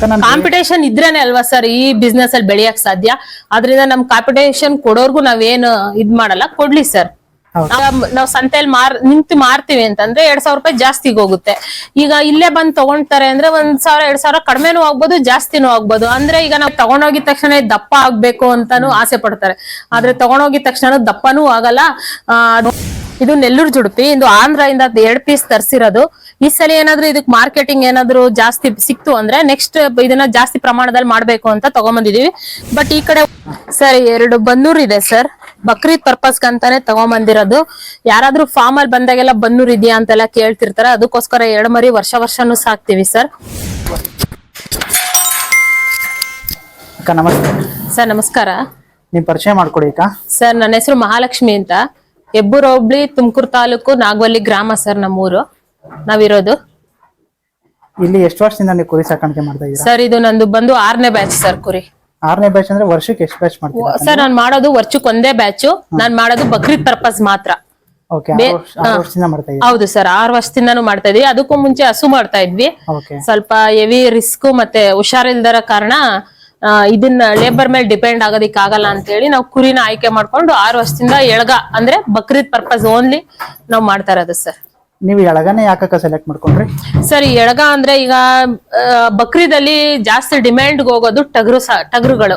Competition ಇದ್ರೇನೆ ಅಲ್ವಾ sir ಈ business ಅಲ್ಲಿ ಬೆಳೆಯಕ್ ಸಾಧ್ಯ. ಅದ್ರಿಂದ ನಮ್ ಕಾಂಪಿಟೇಷನ್ ಕೊಡೋರ್ಗು ನಾವೇನು ಇದ್ ಮಾಡಲ್ಲ. ಕೊಡ್ಲಿ ಸರ್. ನಾವ್ ಸಂತೆಯಲ್ಲಿ ಮಾರ್ ನಿಂತು ಮಾರ್ತೀವಿ ಅಂತಂದ್ರೆ ಎರಡ್ ಸಾವಿರ ರೂಪಾಯಿ ಜಾಸ್ತಿಗೆ ಹೋಗುತ್ತೆ. ಈಗ ಇಲ್ಲೇ ಬಂದ್ ತಗೊಂತಾರೆ ಅಂದ್ರೆ ಒಂದ್ ಸಾವಿರ ಎರಡ್ ಸಾವಿರ ಕಡಿಮೆನೂ ಆಗ್ಬೋದು ಜಾಸ್ತಿನೂ ಆಗ್ಬೋದು. ಅಂದ್ರೆ ಈಗ ನಾವ್ ತಗೊಂಡೋಗಿದ ತಕ್ಷಣ ದಪ್ಪ ಆಗ್ಬೇಕು ಅಂತಾನು ಆಸೆ ಪಡ್ತಾರೆ. ಆದ್ರೆ ತಗೊಂಡೋಗಿದ ತಕ್ಷಣ ದಪ್ಪನೂ ಆಗಲ್ಲ. ಆ, ಇದು ನೆಲ್ಲೂರು ಜುಡುಪಿ. ಇದು ಆಂಧ್ರ ಇಂದ ಎರಡ್ ಪೀಸ್ ತರ್ಸಿರೋದು. ಈ ಸಲ ಏನಾದ್ರು ಇದಕ್ ಮಾರ್ಕೆಟಿಂಗ್ ಏನಾದ್ರು ಜಾಸ್ತಿ ಸಿಕ್ತು ಅಂದ್ರೆ ನೆಕ್ಸ್ಟ್ ಇದನ್ನ ಜಾಸ್ತಿ ಪ್ರಮಾಣದಲ್ಲಿ ಮಾಡ್ಬೇಕು ಅಂತ ತಗೊಂಬಂದಿದೀವಿ. ಬಟ್ ಈ ಕಡೆ ಸರ್ ಎರಡು ಬನ್ನೂರ್ ಇದೆ ಸರ್. ಬಕ್ರೀದ್ ಪರ್ಪಸ್ ಅಂತಾನೆ ತಗೊಂಬಂದಿರೋದು. ಯಾರಾದ್ರೂ ಫಾರ್ಮ್ ಅಲ್ಲಿ ಬಂದಾಗೆಲ್ಲ ಬನ್ನೂರ್ ಇದೆಯಾ ಅಂತೆಲ್ಲ ಕೇಳ್ತಿರ್ತಾರೆ. ಅದಕ್ಕೋಸ್ಕರ ಎರಡು ಮರಿ ವರ್ಷ ವರ್ಷನೂ ಸಾಕ್ತಿವಿ ಸರ್. ಅಕ್ಕ ನಮಸ್ತೆ. ಸರ್ ನಮಸ್ಕಾರ. ನೀವು ಪರಿಚಯ ಮಾಡ್ಕೊಡಿ ಸರ್ ನನ್ನ ಹೆಸರು ಮಹಾಲಕ್ಷ್ಮಿ ಅಂತ. ಹೆಬ್ಬೂರು ಹೋಬ್ಳಿ ತುಮಕೂರು ತಾಲೂಕು ನಾಗವಲ್ಲಿ ಗ್ರಾಮ ಸರ್ ನಮ್ಮೂರು. ನಾವಿರೋದು. ಇಲ್ಲಿ ಎಷ್ಟು ವರ್ಷದಿಂದ ನೀವು ಕುರಿ ಸಾಕಾಣಿಕೆ ಮಾಡ್ತಾ ಇದ್ದೀರಾ? ಸರ್ ಇದು ನಂದು ಬಂದು ಆರನೇ ಬ್ಯಾಚ್ ಸರ್ ಕುರಿ. ಆರನೇ ಬ್ಯಾಚ್ ಅಂದ್ರೆ ವರ್ಷಕ್ಕೆ ಎಷ್ಟು ಬ್ಯಾಚ್ ಮಾಡ್ತೀರಾ? ಸರ್ ನಾನು ಮಾಡೋದು ವರ್ಷಕ್ಕೆ ಒಂದೇ ಬ್ಯಾಚು. ನಾನು ಮಾಡೋದು ಬಕ್ರೀದ್ ಪರ್ಪಸ್ ಮಾತ್ರ. ಓಕೆ ಆರು ವರ್ಷದಿಂದ ಮಾಡ್ತಾ ಇದ್ದೀರಾ? ಹೌದು ಸರ್ ಆರು ವರ್ಷದಿಂದಾನು ಮಾಡ್ತಾ ಇದ್ವಿ. ಅದಕ್ಕೂ ಮುಂಚೆ ಹಸು ಮಾಡ್ತಾ ಇದ್ವಿ. ಓಕೆ. ಸ್ವಲ್ಪ ಹೆವಿ ರಿಸ್ಕ್ ಮತ್ತೆ ಹುಷಾರಿಲ್ದರ ಕಾರಣ ಇದನ್ನ ಲೇಬರ್ ಮೇಲೆ ಡಿಪೆಂಡ್ ಆಗೋದಿಕ್ ಆಗಲ್ಲ ಅಂತ ಹೇಳಿ ನಾವು ಕುರಿನ ಆಯ್ಕೆ ಮಾಡ್ಕೊಂಡು ಆರು ವರ್ಷದಿಂದ ಎಳಗ ಅಂದ್ರೆ ಬಕ್ರೀದ್ ಪರ್ಪಸ್ ಓನ್ಲಿ ನಾವು ಮಾಡ್ತಾ ಇರೋದು ಸರ್. ನೀವು ಎಳಗನೆ ಯಾಕಕ್ಕ ಸೆಲೆಕ್ಟ್ ಮಾಡ್ಕೊಂಡ್ರಿ? ಸರ್ ಎಳಗ ಅಂದ್ರೆ ಈಗ ಬಕ್ರೀದಲ್ಲಿ ಜಾಸ್ತಿ ಡಿಮ್ಯಾಂಡ್ ಹೋಗೋದು ಟಗರು ಸ- ಟಗರುಗಳು.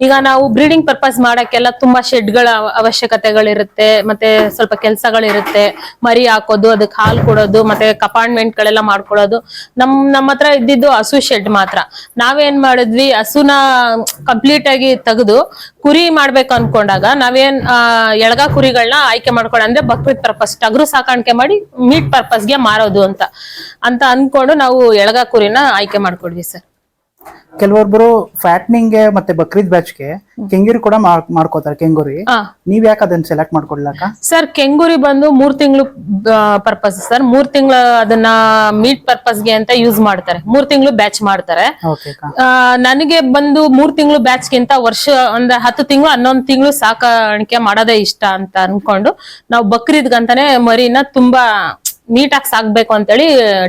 ಈಗ ನಾವು ಬ್ರೀಡಿಂಗ್ ಪರ್ಪಸ್ ಮಾಡಕ್ಕೆಲ್ಲ ತುಂಬಾ ಶೆಡ್ಗಳ ಅವಶ್ಯಕತೆಗಳಿರುತ್ತೆ, ಮತ್ತೆ ಸ್ವಲ್ಪ ಕೆಲಸಗಳಿರುತ್ತೆ. ಮರಿ ಹಾಕೋದು ಅದಕ್ಕೆ ಹಾಲು ಕೊಡೋದು, ಮತ್ತೆ ಕಪಾರ್ಟ್ಮೆಂಟ್ ಗಳೆಲ್ಲ ಮಾಡ್ಕೊಳ್ಳೋದು. ನಮ್, ನಮ್ಮ ಹತ್ರ ಇದ್ದಿದ್ದು ಹಸು ಶೆಡ್ ಮಾತ್ರ. ನಾವೇನ್ ಮಾಡಿದ್ವಿ, ಹಸುನ ಕಂಪ್ಲೀಟ್ ಆಗಿ ತೆಗೆದು ಕುರಿ ಮಾಡ್ಬೇಕು ಅನ್ಕೊಂಡಾಗ ನಾವೇನ್ ಎಳಗ ಕುರಿಗಳನ್ನ ಆಯ್ಕೆ ಮಾಡ್ಕೊಂಡು ಅಂದ್ರೆ ಬಕ್ರೀದ್ ಪರ್ಪಸ್ ಟಗರು ಸಾಕಾಣಿಕೆ ಮಾಡಿ ಮೀಟ್ ಪರ್ಪಸ್ಗೆ ಮಾರೋದು ಅಂತ. ಅಂತ ಅನ್ಕೊಂಡು ನಾವು ಎಳಗ ಕುರಿನ ಆಯ್ಕೆ ಮಾಡ್ಕೊಡ್ವಿ ಸರ್. ಕೆಲವೊಬ್ರು ಫ್ಯಾಟ್ನಿಂಗ್ಗೆ ಮತ್ತೆ ಬಕ್ರೀದ್ ಬ್ಯಾಚ್ಗೆ ಕೆಂಗೂರಿ ಕೂಡ ಮಾಡ್- ಮಾಡ್ಕೋತಾರೆ ಕೆಂಗೂರಿ. ನೀವ್ ಯಾಕೆ ಅದನ್ನ ಸೆಲೆಕ್ಟ್ ಮಾಡ್ಕೊಡ್ಲಾಕ ಸರ್ ಕೆಂಗೂರಿ ಬಂದು ಮೂರ್ ತಿಂಗಳು ಪರ್ಪಸ್ ಸರ್ ಮೂರ್ ತಿಂಗಳು ಅದನ್ನ ಮೀಟ್ ಪರ್ಪಸ್ಗೆ ಅಂತ ಯೂಸ್ ಮಾಡ್ತಾರೆ. ಮೂರ್ ತಿಂಗಳು ಬ್ಯಾಚ್ ಮಾಡ್ತಾರೆ. ನನಗೆ ಬಂದು ಮೂರ್ ತಿಂಗಳು ಬ್ಯಾಚ್ ಗಿಂತ ವರ್ಷ ಒಂದ್ ಹತ್ತು ತಿಂಗಳು ಹನ್ನೊಂದು ತಿಂಗಳು ಸಾಕಾಣಿಕೆ ಮಾಡೋದೇ ಇಷ್ಟ ಅಂತ ಅನ್ಕೊಂಡು ನಾವು ಬಕ್ರೀದ್ಗಂತಾನೆ ಮರಿನ ತುಂಬಾ ನೀಟಾಗಿ ಸಾಕ್ಬೇಕು ಅಂತೇಳಿ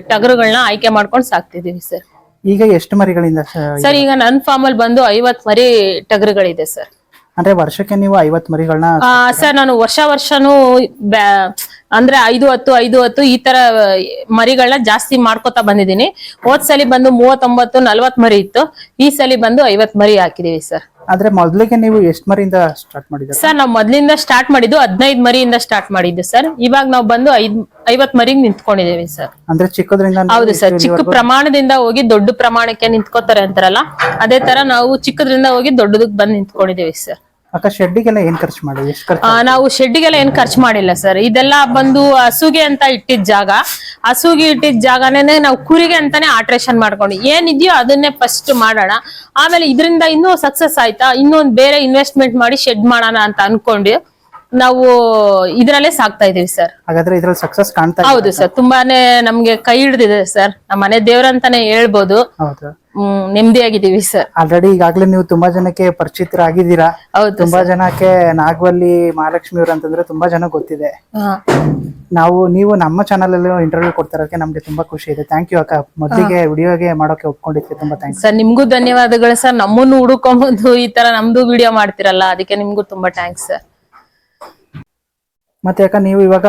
ಟಗರುಗಳನ್ನ ಆಯ್ಕೆ ಮಾಡ್ಕೊಂಡು ಸಾಕ್ತಿದೀವಿ ಸರ್ ಈಗ ಎಷ್ಟು ಮರಿಗಳಿಂದ ಸರ್ ಈಗ ನನ್ ಫಾರ್ಮ್ ಅಲ್ಲಿ ಬಂದು ಐವತ್ ಮರಿ ಟಗರುಗಳಿದೆ ಸರ್. ಅಂದ್ರೆ ವರ್ಷಕ್ಕೆ ನೀವು ಐವತ್ ಮರಿಗಳನ್ನ ಸರ್ ನಾನು ವರ್ಷ ವರ್ಷನೂ ಅಂದ್ರೆ ಐದು ಹತ್ತು ಐದು ಹತ್ತು ಈ ತರ ಮರಿಗಳನ್ನ ಜಾಸ್ತಿ ಮಾಡ್ಕೊತಾ ಬಂದಿದ್ದೀನಿ. ಹೋದ್ ಸಲಿ ಬಂದು ಮೂವತ್ತೊಂಬತ್ತು ನಲ್ವತ್ ಮರಿ ಇತ್ತು. ಈ ಸಲಿ ಬಂದು ಐವತ್ ಮರಿ ಹಾಕಿದೀವಿ ಸರ್. ಆದ್ರೆ ಮೊದ್ಲಿಗೆ ನೀವು ಎಷ್ಟು ಮರಿಯಿಂದ ಸ್ಟಾರ್ಟ್ ಮಾಡಿದ್ರೆ ಸರ್ ನಾವು ಮೊದ್ಲಿಂದ ಸ್ಟಾರ್ಟ್ ಮಾಡಿದ್ದು ಹದಿನೈದು ಮರಿಯಿಂದ ಸ್ಟಾರ್ಟ್ ಮಾಡಿದ್ದು ಸರ್. ಇವಾಗ ನಾವು ಬಂದು ಐದ್ ಐವತ್ ಮರಿಗೆ ನಿಂತ್ಕೊಂಡಿದೀವಿ ಸರ್. ಅಂದ್ರೆ ಚಿಕ್ಕದ್ರಿಂದ ನೀವು ಹೌದು ಸರ್. ಚಿಕ್ಕ ಇಲ್ಲಿವರೆಗೂ- ಪ್ರಮಾಣದಿಂದ ಹೋಗಿ ದೊಡ್ಡ ಪ್ರಮಾಣಕ್ಕೆ ನಿಂತ್ಕೋತಾರೆ ಅಂತಾರಲ್ಲ ಅದೇ ತರ ನಾವು ಚಿಕ್ಕದ್ರಿಂದ ಹೋಗಿ ದೊಡ್ಡದಕ್ ಬಂದ್ ನಿಂತ್ಕೊಂಡಿದೀವಿ ಸರ್. ಅಕ್ಕ ಶೆಡ್ಡಿಗೆಲ್ಲ ಏನ್ ಖರ್ಚು ಮಾಡಿ ಎಷ್ಟು ಖರ್ಚು ಆ, ನಾವು ಶೆಡ್ಗೆಲ್ಲ ಏನ್ ಖರ್ಚು ಮಾಡಿಲ್ಲ ಸರ್. ಇದೆಲ್ಲ ಬಂದು ಹಸುಗೆ ಅಂತ ಇಟ್ಟಿದ್ ಜಾಗ. ಹಸುಗೆ ಇಟ್ಟಿದ್ ಜಾಗನೇ ನಾವು ಕುರಿಗೆ ಅಂತಾನೆ ಆಲ್ಟ್ರೇಷನ್ ಮಾಡ್ಕೊಂಡು ಏನಿದೆಯೋ ಅದನ್ನೇ ಫಸ್ಟ್ ಮಾಡೋಣ. ಆಮೇಲೆ ಇದರಿಂದ ಇನ್ನೂ ಸಕ್ಸಸ್ ಆಯ್ತಾ? ಇನ್ನೊಂದು ಬೇರೆ ಇನ್ವೆಸ್ಟ್ಮೆಂಟ್ ಮಾಡಿ ಶೆಡ್ ಮಾಡೋಣ ಅಂತ ಅನ್ಕೊಂಡು ನಾವು ಇದ್ರಲ್ಲೇ ಸಾಕ್ತಾ ಇದೀವಿ ಸರ್. ಹಾಗಾದ್ರೆ ಇದ್ರಲ್ಲಿ ಸಕ್ಸಸ್ ಕಾಣ್ತಾ ಇದೆ. ಹೌದು ಸರ್. ತುಂಬಾನೇ ನಮ್ಗೆ ಕೈ ಹಿಡ್ದಿದೆ ಸರ್. ನಮ್ಮ ಮನೆ ದೇವ್ರಂತಾನೆ ಹೇಳ್ಬೋದು. ಹೌದು. ನೆಮ್ಮದಿಯಾಗಿದ್ದೀವಿ ಸರ್. ಆಲ್ರೆಡಿ ಈಗಾಗಲೇ ನೀವು ತುಂಬಾ ಜನಕ್ಕೆ ಪರಿಚಿತರಾಗಿದ್ದೀರಾ? ಹೌದು ತುಂಬಾ ಜನಕ್ಕೆ ನಾಗವಲ್ಲಿ ಮಹಾಲಕ್ಷ್ಮಿ ಅವ್ರು ಅಂತಂದ್ರೆ ತುಂಬಾ ಜನ ಗೊತ್ತಿದೆ. ನಾವು ನೀವು ನಮ್ಮ ಚಾನಲ್ ಅಲ್ಲಿ ಇಂಟರ್ವ್ಯೂ ಕೊಡ್ತಿರೋದಕ್ಕೆ ನಮ್ಗೆ ತುಂಬಾ ಖುಷಿ ಇದೆ. ಥ್ಯಾಂಕ್ ಯು ಅಕ್ಕ. ಮೊದಲಿಗೆ ವಿಡಿಯೋಗೆ ಮಾಡೋಕೆ ಒಪ್ಕೊಂಡಿದ್ದೆ ತುಂಬಾ ಥ್ಯಾಂಕ್ಸ್ ಸರ್ ನಿಮ್ಗೂ ಧನ್ಯವಾದಗಳು ಸರ್. ನಮ್ಮನ್ನು ಹುಡುಕೊಂಬಂದು ಈ ತರ ನಮ್ದು ವಿಡಿಯೋ ಮಾಡ್ತಿರಲ್ಲ ಅದಕ್ಕೆ ನಿಮ್ಗೂ ತುಂಬಾ ಥ್ಯಾಂಕ್ಸ್ ಸರ್. ಮತ್ತೆ ಅಕ್ಕ ನೀವು ಇವಾಗ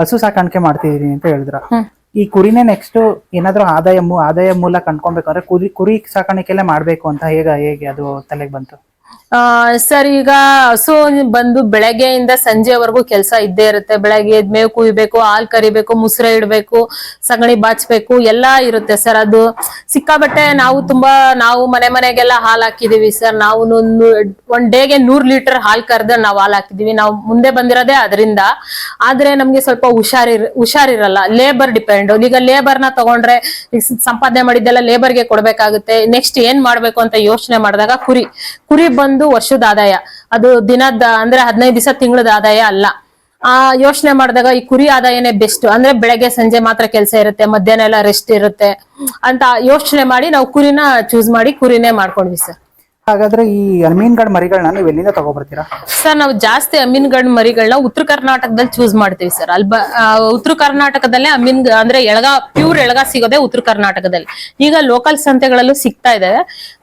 ಹಸು ಸಾಕಾಣಿಕೆ ಮಾಡ್ತಿದೀನಿ ಅಂತ ಹೇಳಿದ್ರ. ಈ ಕುರಿನೇ ನೆಕ್ಸ್ಟ್ ಏನಾದ್ರೂ ಆದಾಯ ಆದಾಯ ಮೂಲ ಕಂಡ್ಕೊಬೇಕಂದ್ರೆ ಕುರಿ ಕುರಿ ಸಾಕಾಣಿಕೆಲ್ಲೇ ಮಾಡ್ಬೇಕು ಅಂತ ಹೇಗ, ಹೇಗೆ ಅದು ತಲೆಗೆ ಬಂತು? ಸರ್, ಈಗ ಹಸು ಬಂದು ಬೆಳಗ್ಗೆಯಿಂದ ಸಂಜೆವರೆಗೂ ಕೆಲಸ ಇದ್ದೇ ಇರುತ್ತೆ. ಬೆಳಗ್ಗೆ ಎದ್ ಮೇವು ಕುಯ್ಬೇಕು, ಹಾಲ್ ಕರಿಬೇಕು, ಮುಸ್ರೆ ಇಡ್ಬೇಕು, ಸಗಣಿ ಬಾಚ್ಬೇಕು, ಎಲ್ಲಾ ಇರುತ್ತೆ ಸರ್. ಅದು ಸಿಕ್ಕಾಬಟ್ಟೆ ನಾವು ತುಂಬಾ, ನಾವು ಮನೆ ಮನೆಗೆಲ್ಲ ಹಾಲ್ ಹಾಕಿದೀವಿ ಸರ್. ನಾವು ಒಂದ್ ಡೇಗೆ ನೂರ್ ಲೀಟರ್ ಹಾಲ್ ಕರೆದ್ರೆ ನಾವು ಹಾಲ್ ಹಾಕಿದೀವಿ ನಾವು ಮುಂದೆ ಬಂದಿರೋದೇ ಅದರಿಂದ. ಆದ್ರೆ ನಮ್ಗೆ ಸ್ವಲ್ಪ ಹುಷಾರಿರ್, ಹುಷಾರಿರಲ್ಲ. ಲೇಬರ್ ಡಿಪೆಂಡ್ ಈಗ ಲೇಬರ್ನ ತಗೊಂಡ್ರೆ ಸಂಪಾದನೆ ಮಾಡಿದ್ದೆಲ್ಲ ಲೇಬರ್ಗೆ ಕೊಡ್ಬೇಕಾಗುತ್ತೆ. ನೆಕ್ಸ್ಟ್ ಏನ್ ಮಾಡ್ಬೇಕು ಅಂತ ಯೋಚನೆ ಮಾಡಿದಾಗ ಕುರಿ. ಕುರಿ ಬಂದು ವರ್ಷದ ಆದಾಯ. ಅದು ದಿನದ ಅಂದ್ರೆ ಹದಿನೈದು ದಿವಸ ತಿಂಗಳದ ಆದಾಯ ಅಲ್ಲ. ಆ ಯೋಚನೆ ಮಾಡಿದಾಗ ಈ ಕುರಿ ಆದಾಯನೇ ಬೆಸ್ಟ್ ಅಂದ್ರೆ ಬೆಳಗ್ಗೆ, ಸಂಜೆ ಮಾತ್ರ ಕೆಲಸ ಇರುತ್ತೆ, ಮಧ್ಯಾಹ್ನ ಎಲ್ಲ ರೆಸ್ಟ್ ಇರುತ್ತೆ ಅಂತ ಯೋಚನೆ ಮಾಡಿ ನಾವು ಕುರಿನ ಚೂಸ್ ಮಾಡಿ ಕುರಿನೇ ಮಾಡ್ಕೊಂಡ್ವಿ ಸರ್ ಹಾಗಾದ್ರೆ ಈ ಅಮೀನ್ಗಡ್ ಮರಿಗಳನ್ನ ನೀವು ಎಲ್ಲಿಂದ ತಗೊಬರ್ತೀರಾ? ಸರ್ ನಾವು ಜಾಸ್ತಿ ಅಮೀನ್ಗಡ್ ಮರಿಗಳನ್ನ ಉತ್ತರ ಕರ್ನಾಟಕದಲ್ಲಿ ಚೂಸ್ ಮಾಡ್ತೀವಿ ಸರ್. ಅಲ್ಲಿ ಬ- ಆ, ಉತ್ತರ ಕರ್ನಾಟಕದಲ್ಲೇ ಅಮೀನ್ ಅಂದ್ರೆ ಎಳಗ ಪ್ಯೂರ್ ಎಳಗ ಸಿಗೋದೇ ಉತ್ತರ ಕರ್ನಾಟಕದಲ್ಲಿ. ಈಗ ಲೋಕಲ್ ಸಂತೆಗಳಲ್ಲೂ ಸಿಗ್ತಾ ಇದೆ.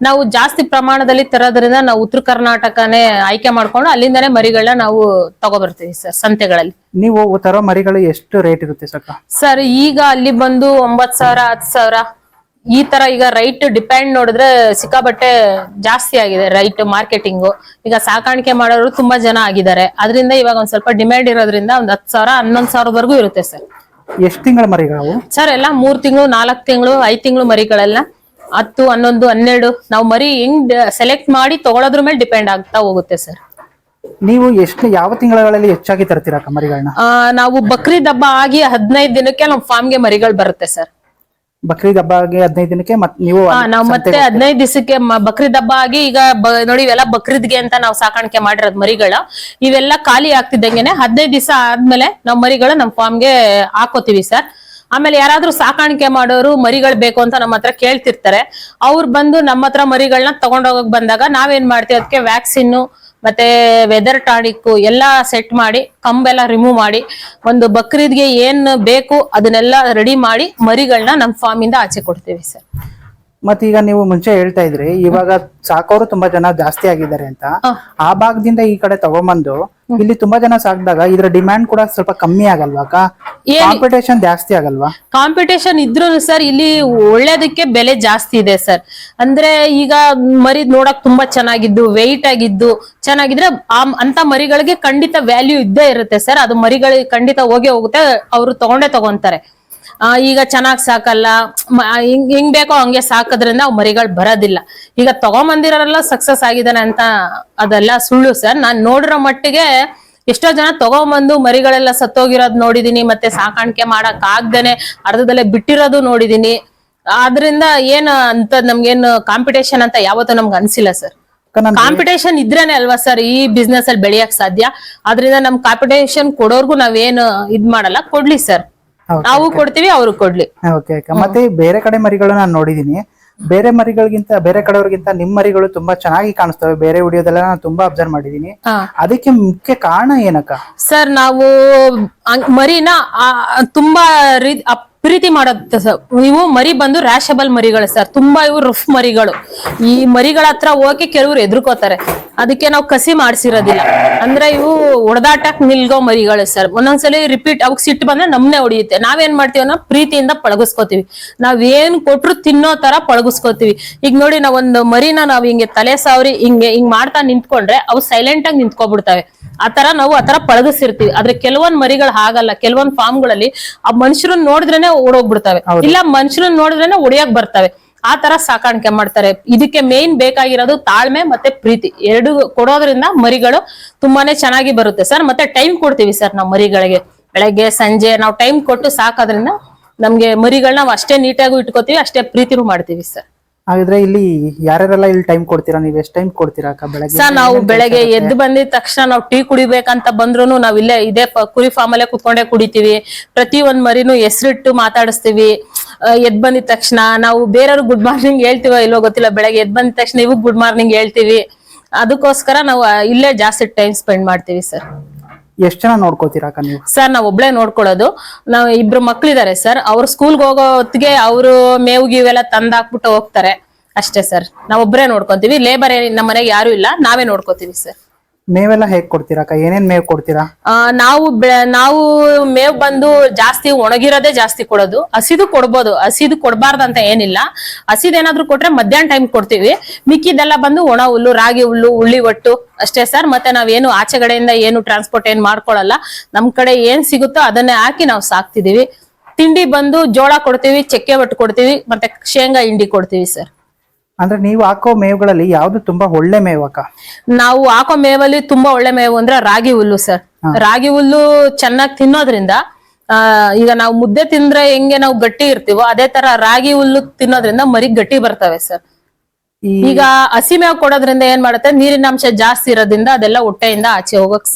ನಾವು ಜಾಸ್ತಿ ಪ್ರಮಾಣದಲ್ಲಿ ತರೋದ್ರಿಂದ ನಾವು ಉತ್ತರ ಕರ್ನಾಟಕನೇ ಆಯ್ಕೆ ಮಾಡ್ಕೊಂಡು ಅಲ್ಲಿಂದನೇ ಮರಿಗಳನ್ನ ನಾವು ತಗೊಬರ್ತೀವಿ ಸರ್ ಸಂತೆಗಳಲ್ಲಿ. ನೀವು ತರೋ ಮರಿಗಳು ಎಷ್ಟು ರೇಟ್ ಇರುತ್ತೆ ಸರ್? ಸರ್ ಈಗ ಅಲ್ಲಿ ಬಂದು ಒಂಬತ್ ಸಾವಿರ ಹತ್ತು ಸಾವಿರ. ಈ ತರ ಈಗ ರೈಟ್ ಡಿಪೆಂಡ್ ನೋಡಿದ್ರೆ ಸಿಕ್ಕಾಬಟ್ಟೆ ಜಾಸ್ತಿ ಆಗಿದೆ ರೈಟ್ ಮಾರ್ಕೆಟಿಂಗ್ ಈಗ ಸಾಕಾಣಿಕೆ ಮಾಡೋರು ತುಂಬಾ ಜನ ಆಗಿದ್ದಾರೆ. ಅದರಿಂದ ಇವಾಗ ಒಂದ್ ಸ್ವಲ್ಪ ಡಿಮ್ಯಾಂಡ್ ಇರೋದ್ರಿಂದ ಒಂದ್ ಹತ್ತು ಸಾವಿರ ಹನ್ನೊಂದ್ ಸಾವಿರದವರೆಗೂ ಇರುತ್ತೆ ಸರ್. ಎಷ್ಟು ತಿಂಗಳ ಮರಿಗಳು ಸರ್ ಎಲ್ಲ ಮೂರ್ ತಿಂಗಳು ನಾಲ್ಕು ತಿಂಗಳು ಐದ್ ತಿಂಗಳು ಮರಿಗಳೆಲ್ಲ. ಹತ್ತು ಹನ್ನೊಂದು ಹನ್ನೆರಡು ನಾವು ಮರಿ ಹೆಂಗ್ ಸೆಲೆಕ್ಟ್ ಮಾಡಿ ತಗೊಳೋದ್ರ ಮೇಲೆ ಡಿಪೆಂಡ್ ಆಗ್ತಾ ಹೋಗುತ್ತೆ ಸರ್. ನೀವು ಎಷ್ಟು ಯಾವ ತಿಂಗಳಲ್ಲಿ ಹೆಚ್ಚಾಗಿ ತರ್ತೀರಾ ಮರಿಗಳನ್ನ? ನಾವು ಬಕ್ರೀದ್ ಹಬ್ಬ ಆಗಿ ಹದಿನೈದು ದಿನಕ್ಕೆ ನಮ್ಮ ಫಾರ್ಮ್ಗೆ ಮರಿಗಳು ಬರುತ್ತೆ ಸರ್. ಬಕ್ರೀದ್ ಹಬ್ಬಗೆ ಹದಿನೈದು ದಿನಕ್ಕೆ ಮತ್ ನೀವು ಹಾ ನಾವ್ ಮತ್ತೆ ಹದಿನೈದು ದಿವಸಕ್ಕೆ ಬಕ್ರೀದ್ ಹಬ್ಬ ಆಗಿ ಈಗ ಬ- ನೋಡಿ ಇವೆಲ್ಲ ಬಕ್ರೀದ್ಗೆ ಅಂತ ನಾವು ಸಾಕಾಣಿಕೆ ಮಾಡಿರೋದು ಮರಿಗಳ. ಇವೆಲ್ಲ ಖಾಲಿ ಆಗ್ತಿದ್ದಂಗೆನೆ ಹದಿನೈದು ದಿವಸ ಆದ್ಮೇಲೆ ನಾವು ಮರಿಗಳು ನಮ್ ಫಾರ್ಮ್ಗೆ ಹಾಕೋತೀವಿ ಸರ್. ಆಮೇಲೆ ಯಾರಾದ್ರೂ ಸಾಕಾಣಿಕೆ ಮಾಡೋರು ಮರಿಗಳು ಬೇಕು ಅಂತ ನಮ್ಮ ಹತ್ರ ಕೇಳ್ತಿರ್ತಾರೆ. ಅವ್ರು ಬಂದು ನಮ್ಮ ಹತ್ರ ಮರಿಗಳನ್ನ ತಗೊಂಡೋಗಕ್ ಬಂದಾಗ ನಾವೇನ್ ಮಾಡ್ತೀವಿ? ಅದಕ್ಕೆ ವ್ಯಾಕ್ಸಿನ್ ಮತ್ತೆ ವೆದರ್ ಟಾನಿಕ್ ಎಲ್ಲ ಸೆಟ್ ಮಾಡಿ ಕಂಬೆಲ್ಲ ರಿಮೂವ್ ಮಾಡಿ ಒಂದು ಬಕ್ರೀದ್ಗೆ ಏನ್ ಬೇಕು ಅದನ್ನೆಲ್ಲ ರೆಡಿ ಮಾಡಿ ಮರಿಗಳನ್ನ ನಮ್ ಫಾರ್ಮ್ ಇಂದ ಆಚೆ ಕೊಡ್ತೀವಿ ಸರ್ ಮತ್ತೆ ಈಗ ನೀವು ಮುಂಚೆ ಹೇಳ್ತಾ ಇದ್ರಿ ಇವಾಗ ಸಾಕೋರು ತುಂಬಾ ಜನ ಜಾಸ್ತಿ ಆಗಿದ್ದಾರೆ ಅಂತ. ಆ ಭಾಗದಿಂದ ಈ ಕಡೆ ತಗೊಂಬಂದು ಇಲ್ಲಿ ತುಂಬಾ ಜನ ಸಾಕಿದಾಗ ಇದ್ರ ಡಿಮ್ಯಾಂಡ್ ಕೂಡ ಸ್ವಲ್ಪ ಕಮ್ಮಿ ಆಗಲ್ವಾ ಕಾಂಪಿಟೇಷನ್ ಜಾಸ್ತಿ ಆಗಲ್ವಾ? ಕಾಂಪಿಟೇಷನ್ ಇದ್ರು ಸರ್ ಇಲ್ಲಿ ಒಳ್ಳೇದಕ್ಕೆ ಬೆಲೆ ಜಾಸ್ತಿ ಇದೆ ಸರ್ ಅಂದ್ರೆ ಈಗ ಮರಿ ನೋಡಕ್ ತುಂಬಾ ಚೆನ್ನಾಗಿದ್ದು ವೆಯ್ಟ್ ಆಗಿದ್ದು ಚೆನ್ನಾಗಿದ್ರೆ ಅಂತ ಮರಿಗಳಿಗೆ ಖಂಡಿತ ವ್ಯಾಲ್ಯೂ ಇದ್ದೇ ಇರುತ್ತೆ ಸರ್ ಅದು ಮರಿಗಳಿಗೆ ಖಂಡಿತ ಹೋಗೇ ಹೋಗುತ್ತೆ ಅವರು ತಗೊಂಡೇ ತಗೊಂತಾರೆ. ಈಗ ಚೆನ್ನಾಗ್ ಸಾಕಲ್ಲ. ಹಿಂಗ್ ಹಿಂಗ್ ಬೇಕೋ ಹಂಗೆ ಸಾಕೋದ್ರಿಂದ ಅವ್ ಮರಿಗಳು ಬರೋದಿಲ್ಲ. ಈಗ ತಗೊಂಬಂದಿರೋರೆಲ್ಲ ಸಕ್ಸಸ್ ಆಗಿದ್ದಾನೆ ಅಂತ ಅದೆಲ್ಲ ಸುಳ್ಳು ಸರ್. ನಾನ್ ನೋಡಿರೋ ಮಟ್ಟಿಗೆ ಎಷ್ಟೋ ಜನ ತಗೊಂಬಂದು ಮರಿಗಳೆಲ್ಲ ಸತ್ತೋಗಿರೋದ್ ನೋಡಿದೀನಿ ಮತ್ತೆ ಸಾಕಾಣಿಕೆ ಮಾಡಕ್ ಆಗ್ದೇನೆ ಅರ್ಧದಲ್ಲೇ ಬಿಟ್ಟಿರೋದು ನೋಡಿದೀನಿ. ಆದ್ರಿಂದ ಏನ್ ಅಂತ ನಮ್ಗೇನು ಕಾಂಪಿಟೇಷನ್ ಅಂತ ಯಾವತ್ತೂ ನಮ್ಗೆ ಅನ್ಸಿಲ್ಲ ಸರ್. ಕಾಂಪಿಟೇಷನ್ ಇದ್ರೇನೆ ಅಲ್ವಾ ಸರ್ ಈ ಬಿಸ್ನೆಸ್ ಅಲ್ಲಿ ಬೆಳೆಯಕ್ ಸಾಧ್ಯ? ಆದ್ರಿಂದ ನಮ್ ಕಾಂಪಿಟೇಷನ್ ಕೊಡೋರ್ಗು ನಾವೇನು ಇದ್ ಮಾಡಲ್ಲ ಕೊಡ್ಲಿ ಸರ್. ನಾವು ಕೊಡ್ತೀವಿ ಅವ್ರು ಕೊಡ್ಲಿ. ಓಕೆ ಮತ್ತೆ ಬೇರೆ ಕಡೆ ಮರಿಗಳು ನಾನು ನೋಡಿದೀನಿ. ಬೇರೆ ಮರಿಗಳಿಗಿಂತ ಬೇರೆ ಕಡೆಯವ್ರಿಗಿಂತ ನಿಮ್ ಮರಿಗಳು ತುಂಬಾ ಚೆನ್ನಾಗಿ ಕಾಣಿಸ್ತವೆ. ಬೇರೆ ವಿಡಿಯೋದೆಲ್ಲ ನಾನು ತುಂಬಾ ಅಬ್ಸರ್ವ್ ಮಾಡಿದೀನಿ. ಅದಕ್ಕೆ ಮುಖ್ಯ ಕಾರಣ ಏನಕ್ಕ? ಸರ್ ನಾವು ಮರಿನ ತುಂಬಾ ಪ್ರೀತಿ ಮಾಡೋದ್ ಸರ್ ಇವು ಮರಿ ಬಂದು ರ್ಯಾಶಬಲ್ ಮರಿಗಳು ಸರ್ ತುಂಬಾ ಇವು ರಫ್ ಮರಿಗಳು. ಈ ಮರಿಗಳ ಹತ್ರ ಹೋಗಿ ಕೆಲವರು ಎದುರ್ಕೋತಾರೆ ಅದಕ್ಕೆ ನಾವು ಕಸಿ ಮಾಡಿಸಿರೋದಿಲ್ಲ. ಅಂದ್ರೆ ಇವು ಹೊಡೆದಾಟಕ್ ನಿಲ್ಗೋ ಮರಿಗಳು ಸರ್ ಒಂದೊಂದ್ಸಲಿ ರಿಪೀಟ್ ಅವಕ್ ಸಿಟ್ಟು ಬಂದ್ರೆ ನಮ್ನೆ ಹೊಡಿಯುತ್ತೆ ನಾವೇನ್ ಮಾಡ್ತೀವಿ ಅನ್ನೋ ಪ್ರೀತಿಯಿಂದ ಪಳಗಿಸ್ಕೋತೀವಿ. ನಾವ್ ಏನ್ ಕೊಟ್ರು ತಿನ್ನೋ ತರ ಪಳಗಿಸ್ಕೋತೀವಿ. ಈಗ ನೋಡಿ ನಾವ್ ಒಂದು ಮರಿನ ನಾವ್ ಹಿಂಗೆ ತಲೆ ಸಾವ್ರಿ, ಹಿಂಗೆ ಹಿಂಗ್ ಮಾಡ್ತಾ ನಿಂತ್ಕೊಂಡ್ರೆ ಅವು ಸೈಲೆಂಟ್ ಆಗಿ ನಿಂತ್ಕೊಬಿಡ್ತವೆ. ಆತರ ನಾವು ಆತರ ಪಳಗಿಸಿರ್ತೀವಿ. ಆದ್ರೆ ಕೆಲವೊಂದ್ ಮರಿಗಳು ಹಾಗಲ್ಲ. ಕೆಲವೊಂದ್ ಫಾರ್ಮ್ಗಳಲ್ಲಿ ಆ ಮನುಷ್ಯರನ್ನ ನೋಡಿದ್ರೇನೆ ಓಡೋಗ್ಬಿಡ್ತವೆ. ಇಲ್ಲ ಮನುಷ್ಯನ ನೋಡಿದ್ರೇನೆ ಒಡೆಯಕ್ ಬರ್ತವೆ. ಆ ತರ ಸಾಕಾಣಿಕೆ ಮಾಡ್ತಾರೆ. ಇದಕ್ಕೆ ಮೇನ್ ಬೇಕಾಗಿರೋದು ತಾಳ್ಮೆ ಮತ್ತೆ ಪ್ರೀತಿ. ಎರಡು ಕೊಡೋದ್ರಿಂದ ಮರಿಗಳು ತುಂಬಾನೇ ಚೆನ್ನಾಗಿ ಬರುತ್ತೆ. ಸರ್ ಮತ್ತೆ ಟೈಮ್ ಕೊಡ್ತೀವಿ ಸರ್ ನಾವು ಮರಿಗಳಿಗೆ. ಬೆಳಗ್ಗೆ ಸಂಜೆ ನಾವು ಟೈಮ್ ಕೊಟ್ಟು ಸಾಕೋದ್ರಿಂದ ನಮ್ಗೆ ಮರಿಗಳನ್ನ ನಾವು ಅಷ್ಟೇ ನೀಟಾಗೂ ಇಟ್ಕೋತೀವಿ ಅಷ್ಟೇ ಪ್ರೀತಿನೂ ಮಾಡ್ತೀವಿ ಸರ್. ಹಾಗಿದ್ರೆ ಇಲ್ಲಿ ಯಾರ್ಯಾರೆಲ್ಲ ಇಲ್ಲಿ ಟೈಮ್ ಕೊಡ್ತೀರಾ? ನೀವು ಎಷ್ಟು ಟೈಮ್ ಕೊಡ್ತೀರಾ ಅಕ್ಕ ಬೆಳಗ್ಗೆ? ಸರ್ ನಾವು ಬೆಳಗ್ಗೆ ಎದ್ದು ಬಂದಿದ ತಕ್ಷಣ ನಾವು ಟೀ ಕುಡಿಬೇಕಂತ ಬಂದ್ರು ನಾವ್ ಇಲ್ಲೇ ಇದೇ ಕುರಿ ಫಾರ್ಮ್ ಅಲ್ಲೇ ಕುತ್ಕೊಂಡೇ ಕುಡಿತೀವಿ. ಪ್ರತಿ ಒಂದ್ ಮರಿನೂ ಹೆಸರಿಟ್ಟು ಮಾತಾಡಿಸ್ತೀವಿ. ಎದ್ ಬಂದಿದ ತಕ್ಷಣ ನಾವು ಬೇರೆಯವ್ರು ಗುಡ್ ಮಾರ್ನಿಂಗ್ ಹೇಳ್ತೀವೋ ಇಲ್ವೋ ಗೊತ್ತಿಲ್ಲ. ಬೆಳಗ್ಗೆ ಎದ್ ಬಂದ ತಕ್ಷಣ ಇವಾಗ ಗುಡ್ ಮಾರ್ನಿಂಗ್ ಹೇಳ್ತೀವಿ. ಅದಕ್ಕೋಸ್ಕರ ನಾವು ಆ, ಇಲ್ಲೇ ಜಾಸ್ತಿ ಟೈಮ್ ಸ್ಪೆಂಡ್ ಮಾಡ್ತೀವಿ ಸರ್. ಎಷ್ಟು ಜನ ನೋಡ್ಕೋತೀರಾ ನೀವು? ಸರ್, ನಾವ್ ಒಬ್ಳೆ ನೋಡ್ಕೊಳ್ಳೋದು. ನಾವ್ ಇಬ್ರು ಮಕ್ಳಿದಾರೆ ಸರ್. ಅವ್ರು ಸ್ಕೂಲ್ಗೆ ಹೋಗೋ ಹೊತ್ತಿಗೆ ಅವರು ಮೇವು ಗೀವೆಲ್ಲ ತಂದಾಕ್ಬಿಟ್ಟು ಹೋಗ್ತಾರೆ. ಅಷ್ಟೇ ಸರ್. ನಾವ್ ಒಬ್ರೇ ನೋಡ್ಕೊಂತೀವಿ. ಲೇಬರ್ ನಮ್ಮ ಮನೆಗೆ ಯಾರು ಇಲ್ಲ. ನಾವೇ ನೋಡ್ಕೋತೀವಿ ಸರ್. ಮೇವೆಲ್ಲ ಹೇಗ್ ಕೊಡ್ತೀರಾ ಅಕ್ಕ? ಏನೇನ್ ಮೇವ್ ಕೊಡ್ತೀರಾ? ಆ, ನಾವು ನಾವು ಮೇವ್ ಬಂದು ಜಾಸ್ತಿ ಒಣಗಿರೋದೇ ಜಾಸ್ತಿ ಕೊಡೋದು. ಹಸಿದು ಕೊಡ್ಬೋದು. ಹಸಿದು ಕೊಡಬಾರ್ದಂತ ಏನಿಲ್ಲ. ಹಸಿದೇನಾದ್ರೂ ಕೊಟ್ರೆ ಮಧ್ಯಾಹ್ನ ಟೈಮ್ ಕೊಡ್ತೀವಿ. ಮಿಕ್ಕಿದೆಲ್ಲ ಬಂದು ಒಣ ಹುಲ್ಲು ರಾಗಿ ಹುಲ್ಲು ಹುಳ್ಳಿ ಒಟ್ಟು ಅಷ್ಟೇ ಸರ್. ಮತ್ತೆ ನಾವೇನು ಆಚೆಗಡೆಯಿಂದ ಏನು ಟ್ರಾನ್ಸ್ಪೋರ್ಟ್ ಏನ್ ಮಾಡ್ಕೊಳಲ್ಲ. ನಮ್ ಕಡೆ ಏನ್ ಸಿಗುತ್ತೋ ಅದನ್ನೇ ಹಾಕಿ ನಾವು ಸಾಕ್ತಿದೀವಿ. ತಿಂಡಿ ಬಂದು ಜೋಳ ಕೊಡ್ತೀವಿ ಚಕ್ಕೆ ಒಟ್ಟು ಕೊಡ್ತೀವಿ ಮತ್ತೆ ಶೇಂಗಾ ಹಿಂಡಿ ಕೊಡ್ತೀವಿ ಸರ್. ಅಂದ್ರೆ ನೀವು ಹಾಕೋ ಮೇವುಗಳಲ್ಲಿ ಯಾವ್ದು ತುಂಬಾ ಒಳ್ಳೆ ಮೇವು ಅಕ್ಕ? ನಾವು ಹಾಕೋ ಮೇವಲ್ಲಿ ತುಂಬಾ ಒಳ್ಳೆ ಮೇವು ಅಂದ್ರೆ ರಾಗಿ ಹುಲ್ಲು ಸರ್. ರಾಗಿ ಹುಲ್ಲು ಚೆನ್ನಾಗಿ ತಿನ್ನೋದ್ರಿಂದ ಆ ಈಗ ನಾವು ಮುದ್ದೆ ತಿಂದ್ರೆ ಹೆಂಗೆ ನಾವು ಗಟ್ಟಿ ಇರ್ತೀವೋ ಅದೇ ತರ ರಾಗಿ ಹುಲ್ಲು ತಿನ್ನೋದ್ರಿಂದ ಮರಿ ಗಟ್ಟಿ ಬರ್ತವೆ ಸರ್. ಈಗ ಹಸಿ ಮೇವು ಕೊಡೋದ್ರಿಂದ ಏನ್ ಮಾಡುತ್ತೆ? ನೀರಿನ ಅಂಶ ಜಾಸ್ತಿ ಇರೋದ್ರಿಂದ ಅದೆಲ್ಲ ಹೊಟ್ಟೆಯಿಂದ ಆಚೆ ಹೋಗಕ್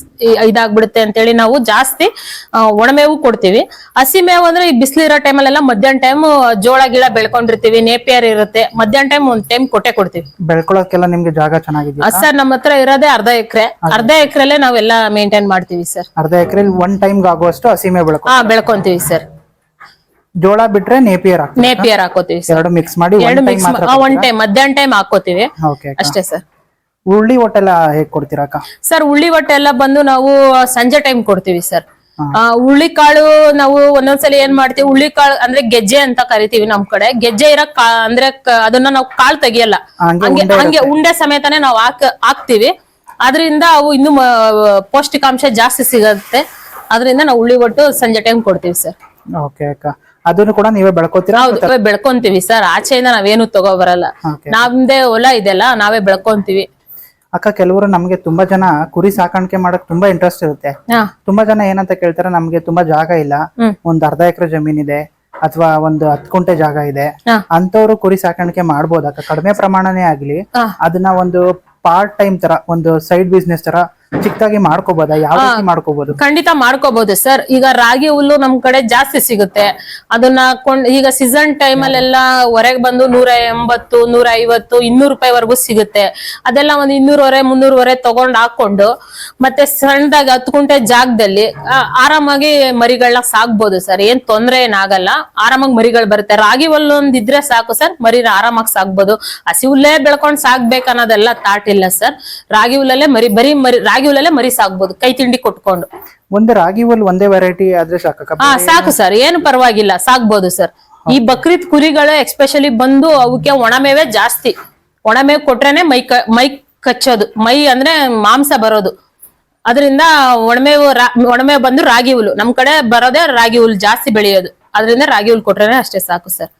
ಇದಾಗ್ಬಿಡುತ್ತೆ ಅಂತೇಳಿ ನಾವು ಜಾಸ್ತಿ ಒಣಮೇವು ಕೊಡ್ತೀವಿ. ಹಸಿ ಮೇವು ಅಂದ್ರೆ ಈ ಬಿಸಿಲಿರೋ ಟೈಮಲ್ಲೆಲ್ಲ ಮಧ್ಯಾಹ್ನ ಟೈಮ್ ಜೋಳ ಗಿಳ ಬೆಳ್ಕೊಂಡಿರ್ತೀವಿ ನೇಪಿಯರ್ ಇರುತ್ತೆ. ಮಧ್ಯಾಹ್ನ ಟೈಮ್ ಒಂದ್ ಟೈಮ್ ಕೊಟ್ಟೆ ಕೊಡ್ತೀವಿ. ಬೆಳ್ಕೊಳಕ್ಕೆಲ್ಲ ನಿಮ್ಗೆ ಜಾಗ ಚೆನ್ನಾಗಿದೆ ಸರ್ ನಮ್ಮ ಹತ್ರ ಇರೋದೇ ಅರ್ಧ ಎಕರೆ. ಅರ್ಧ ಎಕರೆಲ್ಲೇ ನಾವೆಲ್ಲ ಮೇಂಟೈನ್ ಮಾಡ್ತೀವಿ ಸರ್. ಅರ್ಧ ಎಕರೆ ಒನ್ ಟೈಮ್ ಆಗುವಷ್ಟು ಹಸಿಮೆ ಬೆಳ್ಕೊ ಹಾ ಬೆಳ್ಕೊಂತೀವಿ ಸರ್. ಜೋಳ ಬಿಟ್ರೆ ನೇಪಿಯರ್ ನೇಪಿಯರ್ ಹಾಕೋತೀವಿ ಎರಡು ಮಿಕ್ಸ್ ಮಾಡಿ ಎರಡು ಒನ್ ಟೈಮ್ ಮಿಕ್ಸ್ ಮಾತ್ರ ಒನ್ ಟೈಮ್ ಮಧ್ಯಾಹ್ನ ಟೈಮ್ ಹಾಕೋತೀವಿ. ಅಷ್ಟೇ ಸರ್. ಉಳ್ಳಿ ಹೊಟ್ಟೆಲ್ಲ ಹೇಗ್ ಕೊಡ್ತೀರಾ ಅಕ್ಕ? ಸರ್ ಉಳ್ಳಿ ಹೊಟ್ಟೆ ಎಲ್ಲ ಬಂದು ನಾವು ಸಂಜೆ ಟೈಮ್ ಕೊಡ್ತೀವಿ ಸರ್. ಉಳ್ಳಿ ಕಾಳು ನಾವು ಒಂದೊಂದ್ಸಲಿ ಏನ್ ಮಾಡ್ತೀವಿ ಉಳ್ಳಿ ಕಾಳು ಅಂದ್ರೆ ಗೆಜ್ಜೆ ಅಂತ ಕರಿತೀವಿ ನಮ್ ಕಡೆ. ಗೆಜ್ಜೆ ಇರೋ ಅಂದ್ರೆ ಅದನ್ನ ನಾವು ಕಾಳು ತೆಗಿಯಲ್ಲ. ಹಂಗೆ ಹಂಗೆ ಉಂಡೆ ಸಮೇತನೇ ನಾವು ಹಾಕ್ ಹಾಕ್ತಿವಿ. ಅದರಿಂದ ಅವು ಇನ್ನು ಪೌಷ್ಟಿಕಾಂಶ ಜಾಸ್ತಿ ಸಿಗತ್ತೆ. ಅದರಿಂದ ನಾವು ಉಳ್ಳಿ ಒಟ್ಟು ಸಂಜೆ ಟೈಮ್ ಕೊಡ್ತೀವಿ ಸರ್. ಓಕೆ ಅಕ್ಕ. ಅದನ್ನು ಕೂಡ ನೀವೇ ಬೆಳ್ಕೊತೀರಾ? ಹೌದು ಬೆಳ್ಕೊಂತೀವಿ ಸರ್. ಆಚೆಯಿಂದ ನಾವೇನು ತಗೋ ಬರಲ್ಲ. ನಮ್ದೇ ಹೊಲ ಇದೆಲ್ಲ ನಾವೇ ಬೆಳ್ಕೊಂತೀವಿ. ಅಕ್ಕ ಕೆಲವರು ನಮ್ಗೆ ತುಂಬಾ ಜನ ಕುರಿ ಸಾಕಾಣಿಕೆ ಮಾಡಕ್ ತುಂಬಾ ಇಂಟ್ರೆಸ್ಟ್ ಇರುತ್ತೆ. ತುಂಬಾ ಜನ ಏನಂತ ಕೇಳ್ತಾರೆ ನಮ್ಗೆ ತುಂಬಾ ಜಾಗ ಇಲ್ಲ. ಒಂದ್ ಅರ್ಧ ಎಕರೆ ಜಮೀನ್ ಇದೆ ಅಥವಾ ಒಂದು ಹತ್ತು ಕುಂಟೆ ಜಾಗ ಇದೆ. ಅಂತವ್ರು ಕುರಿ ಸಾಕಾಣಿಕೆ ಮಾಡ್ಬೋದಕ್ಕ ಕಡಿಮೆ ಪ್ರಮಾಣನೇ ಆಗ್ಲಿ ಅದನ್ನ ಒಂದು ಪಾರ್ಟ್ ಟೈಮ್ ತರ ಒಂದು ಸೈಡ್ ಬಿಸ್ನೆಸ್ ತರ ಚಿಕ್ಕದಾಗಿ ಮಾಡ್ಕೋಬಹುದಾ ಯಾವ ರೀತಿ ಮಾಡ್ಕೋಬಹುದು ಖಂಡಿತ ಮಾಡ್ಕೋಬಹುದು ಸರ್. ಈಗ ರಾಗಿ ಹುಲ್ಲು ನಮ್ ಕಡೆ ಜಾಸ್ತಿ ಸಿಗುತ್ತೆ. ಅದನ್ನ ಕೊಂಡ್ ಈಗ ಸೀಸನ್ ಟೈಮ್ ಅಲ್ಲೆಲ್ಲ ಹೊರಗೆ ಬಂದು ನೂರ ಎಂಬತ್ತು ನೂರ ಐವತ್ತು ಇನ್ನೂರು ರೂಪಾಯಿ ವರೆಗೂ ಸಿಗುತ್ತೆ. ಅದೆಲ್ಲ ಒಂದ್ ಇನ್ನೂರವರೆ ಮುನ್ನೂರವರೆ ತಗೊಂಡ್ ಹಾಕೊಂಡು ಮತ್ತೆ ಸಣ್ಣದಾಗಿ ಹತ್ತು ಗುಂಟೆ ಜಾಗದಲ್ಲಿ ಆರಾಮಾಗಿ ಮರಿಗಳನ್ನ ಸಾಕ್ಬೋದು ಸರ್. ಏನ್ ತೊಂದ್ರೆ ಏನಾಗಲ್ಲ ಆರಾಮಾಗಿ ಮರಿಗಳು ಬರುತ್ತೆ. ರಾಗಿ ಹುಲ್ಲು ಇದ್ರೆ ಸಾಕು ಸರ್. ಮರಿ ಆರಾಮಾಗಿ ಸಾಕ್ಬೋದು. ಹಸಿ ಹುಲ್ಲೇ ಬೆಳ್ಕೊಂಡ್ ಸಾಕ್ಬೇಕನ್ನೋದೆಲ್ಲ ತಾಟ್ ಇಲ್ಲ ಸರ್. ರಾಗಿ ಹುಲ್ಲಲ್ಲೇ ಮರಿ ಬರೀ ಮರಿ ರಾಗಿ ಹುಲ್ಲಲ್ಲೇ ಮರಿ ಸಾಕ್ಬೋದು ಕೈ ತಿಂಡಿ ಕೊಟ್ಕೊಂಡು. ಒಂದು ರಾಗಿ ಹುಲ್ ಒಂದೇ ವೆರೈಟಿ ಆದ್ರೆ ಸಾಕು. ಹಾ ಸಾಕು ಸರ್ ಏನು ಪರವಾಗಿಲ್ಲ ಸಾಕ್ಬೋದು ಸರ್. ಈ ಬಕ್ರೀದ್ ಕುರಿಗಳು ಎಕ್ಸ್ಪೆಷಲಿ ಬಂದು ಅವಕ್ಕೆ ಒಣಮೇವೆ ಜಾಸ್ತಿ. ಒಣಮೇವ್ ಕೊಟ್ರೇನೆ ಮೈ ಕ ಮೈ ಕಚ್ಚೋದು. ಮೈ ಅಂದ್ರೆ ಮಾಂಸ ಬರೋದು. ಅದರಿಂದ ಒಣಮೇವು ಒಣಮೇವು ಬಂದು ರಾಗಿ ಹುಲ್ಲು. ನಮ್ ಕಡೆ ಬರೋದೇ ರಾಗಿ ಹುಲ್ ಜಾಸ್ತಿ ಬೆಳೆಯೋದು. ಅದರಿಂದ ರಾಗಿ ಹುಲ್ ಕೊಟ್ರೇನೆ ಅಷ್ಟೇ ಸಾಕು ಸರ್.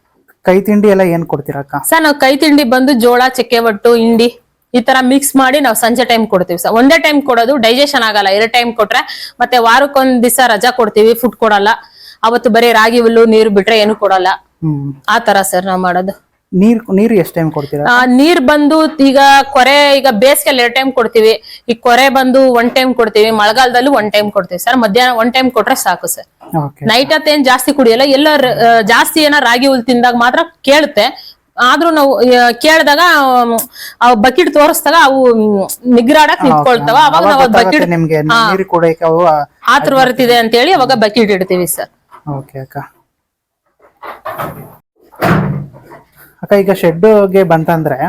ಕೈ ತಿಂಡಿ ಎಲ್ಲ ಏನ್ ಕೊಡ್ತೀರಾ ಸರ್ ನಾವು ಕೈ ತಿಂಡಿ ಬಂದು ಜೋಳ ಚಕ್ಕೆ ಒಟ್ಟು ಹಿಂಡಿ ಈ ತರ ಮಿಕ್ಸ್ ಮಾಡಿ ನಾವು ಸಂಜೆ ಟೈಮ್ ಕೊಡ್ತೀವಿ ಸರ್ ಒಂದೇ ಟೈಮ್ ಕೊಡೋದು ಡೈಜೆಷನ್ ಆಗಲ್ಲ. ಎರಡು ಟೈಮ್ ಕೊಟ್ರೆ ಮತ್ತೆ ವಾರಕ್ಕೊಂದ್ ದಿವಸ ರಜಾ ಕೊಡ್ತೀವಿ ಫುಡ್ ಕೊಡಲ್ಲ. ಅವತ್ತು ಬರೀ ರಾಗಿ ಹುಲ್ಲು ನೀರು ಬಿಟ್ರೆ ಏನು ಕೊಡಲ್ಲ. ಆ ತರ ಸರ್ ನಾವ್ ಮಾಡೋದು. ನೀರ್ ನೀರ್ ಎಷ್ಟ್ ಟೈಮ್ ಕೊಡ್ತೀರಾ? ಆ, ನೀರ್ ಬಂದು ಈಗ ಕೊರೆ ಈಗ ಬೇಸಿಗೆಲ್ಲಿ ಎರಡು ಟೈಮ್ ಕೊಡ್ತೀವಿ. ಈ ಕೊರೆ ಬಂದು ಒನ್ ಟೈಮ್ ಕೊಡ್ತೀವಿ. ಮಳೆಗಾಲದಲ್ಲೂ ಒನ್ ಟೈಮ್ ಕೊಡ್ತೀವಿ ಸರ್ ಮಧ್ಯಾಹ್ನ ಒನ್ ಟೈಮ್ ಕೊಟ್ರೆ ಸಾಕು ಸರ್ ನೈಟ್ ಹೊತ್ತೇನ್ ಜಾಸ್ತಿ ಕುಡಿಯಲ್ಲ? ಎಲ್ಲ ಜಾಸ್ತಿ ಏನ ರಾಗಿ ಹುಲ್ ತಿಂದಾಗ ಮಾತ್ರ ಕೇಳುತ್ತೆ. ಆದ್ರೂ ನಾವು ಕೇಳಿದಾಗ ಬಕೆಟ್ ತೋರಿಸ್ದಾಗ ಅವು ನಿಗ್ರಾಡಕ್ ನಿಂತ್ಕೊಳ್ತಾವ. ಅವಾಗ ನಾವು ಬಕೆಟ್ ನಿಮ್ಗೆ ನೀರು ಕುಡಿಯಕ್ಕೆ ಅವು ಆತರ ಬರ್ತಿದೆ ಅಂತ ಹೇಳಿ ಅವಾಗ ಬಕೆಟ್ ಇಡ್ತೀವಿ ಸರ್. ಓಕೆ ಅಕ್ಕ. ಅಕ್ಕ ಈಗ ಶೆಡ್ಗೆ ಬಂತಂದ್ರೆ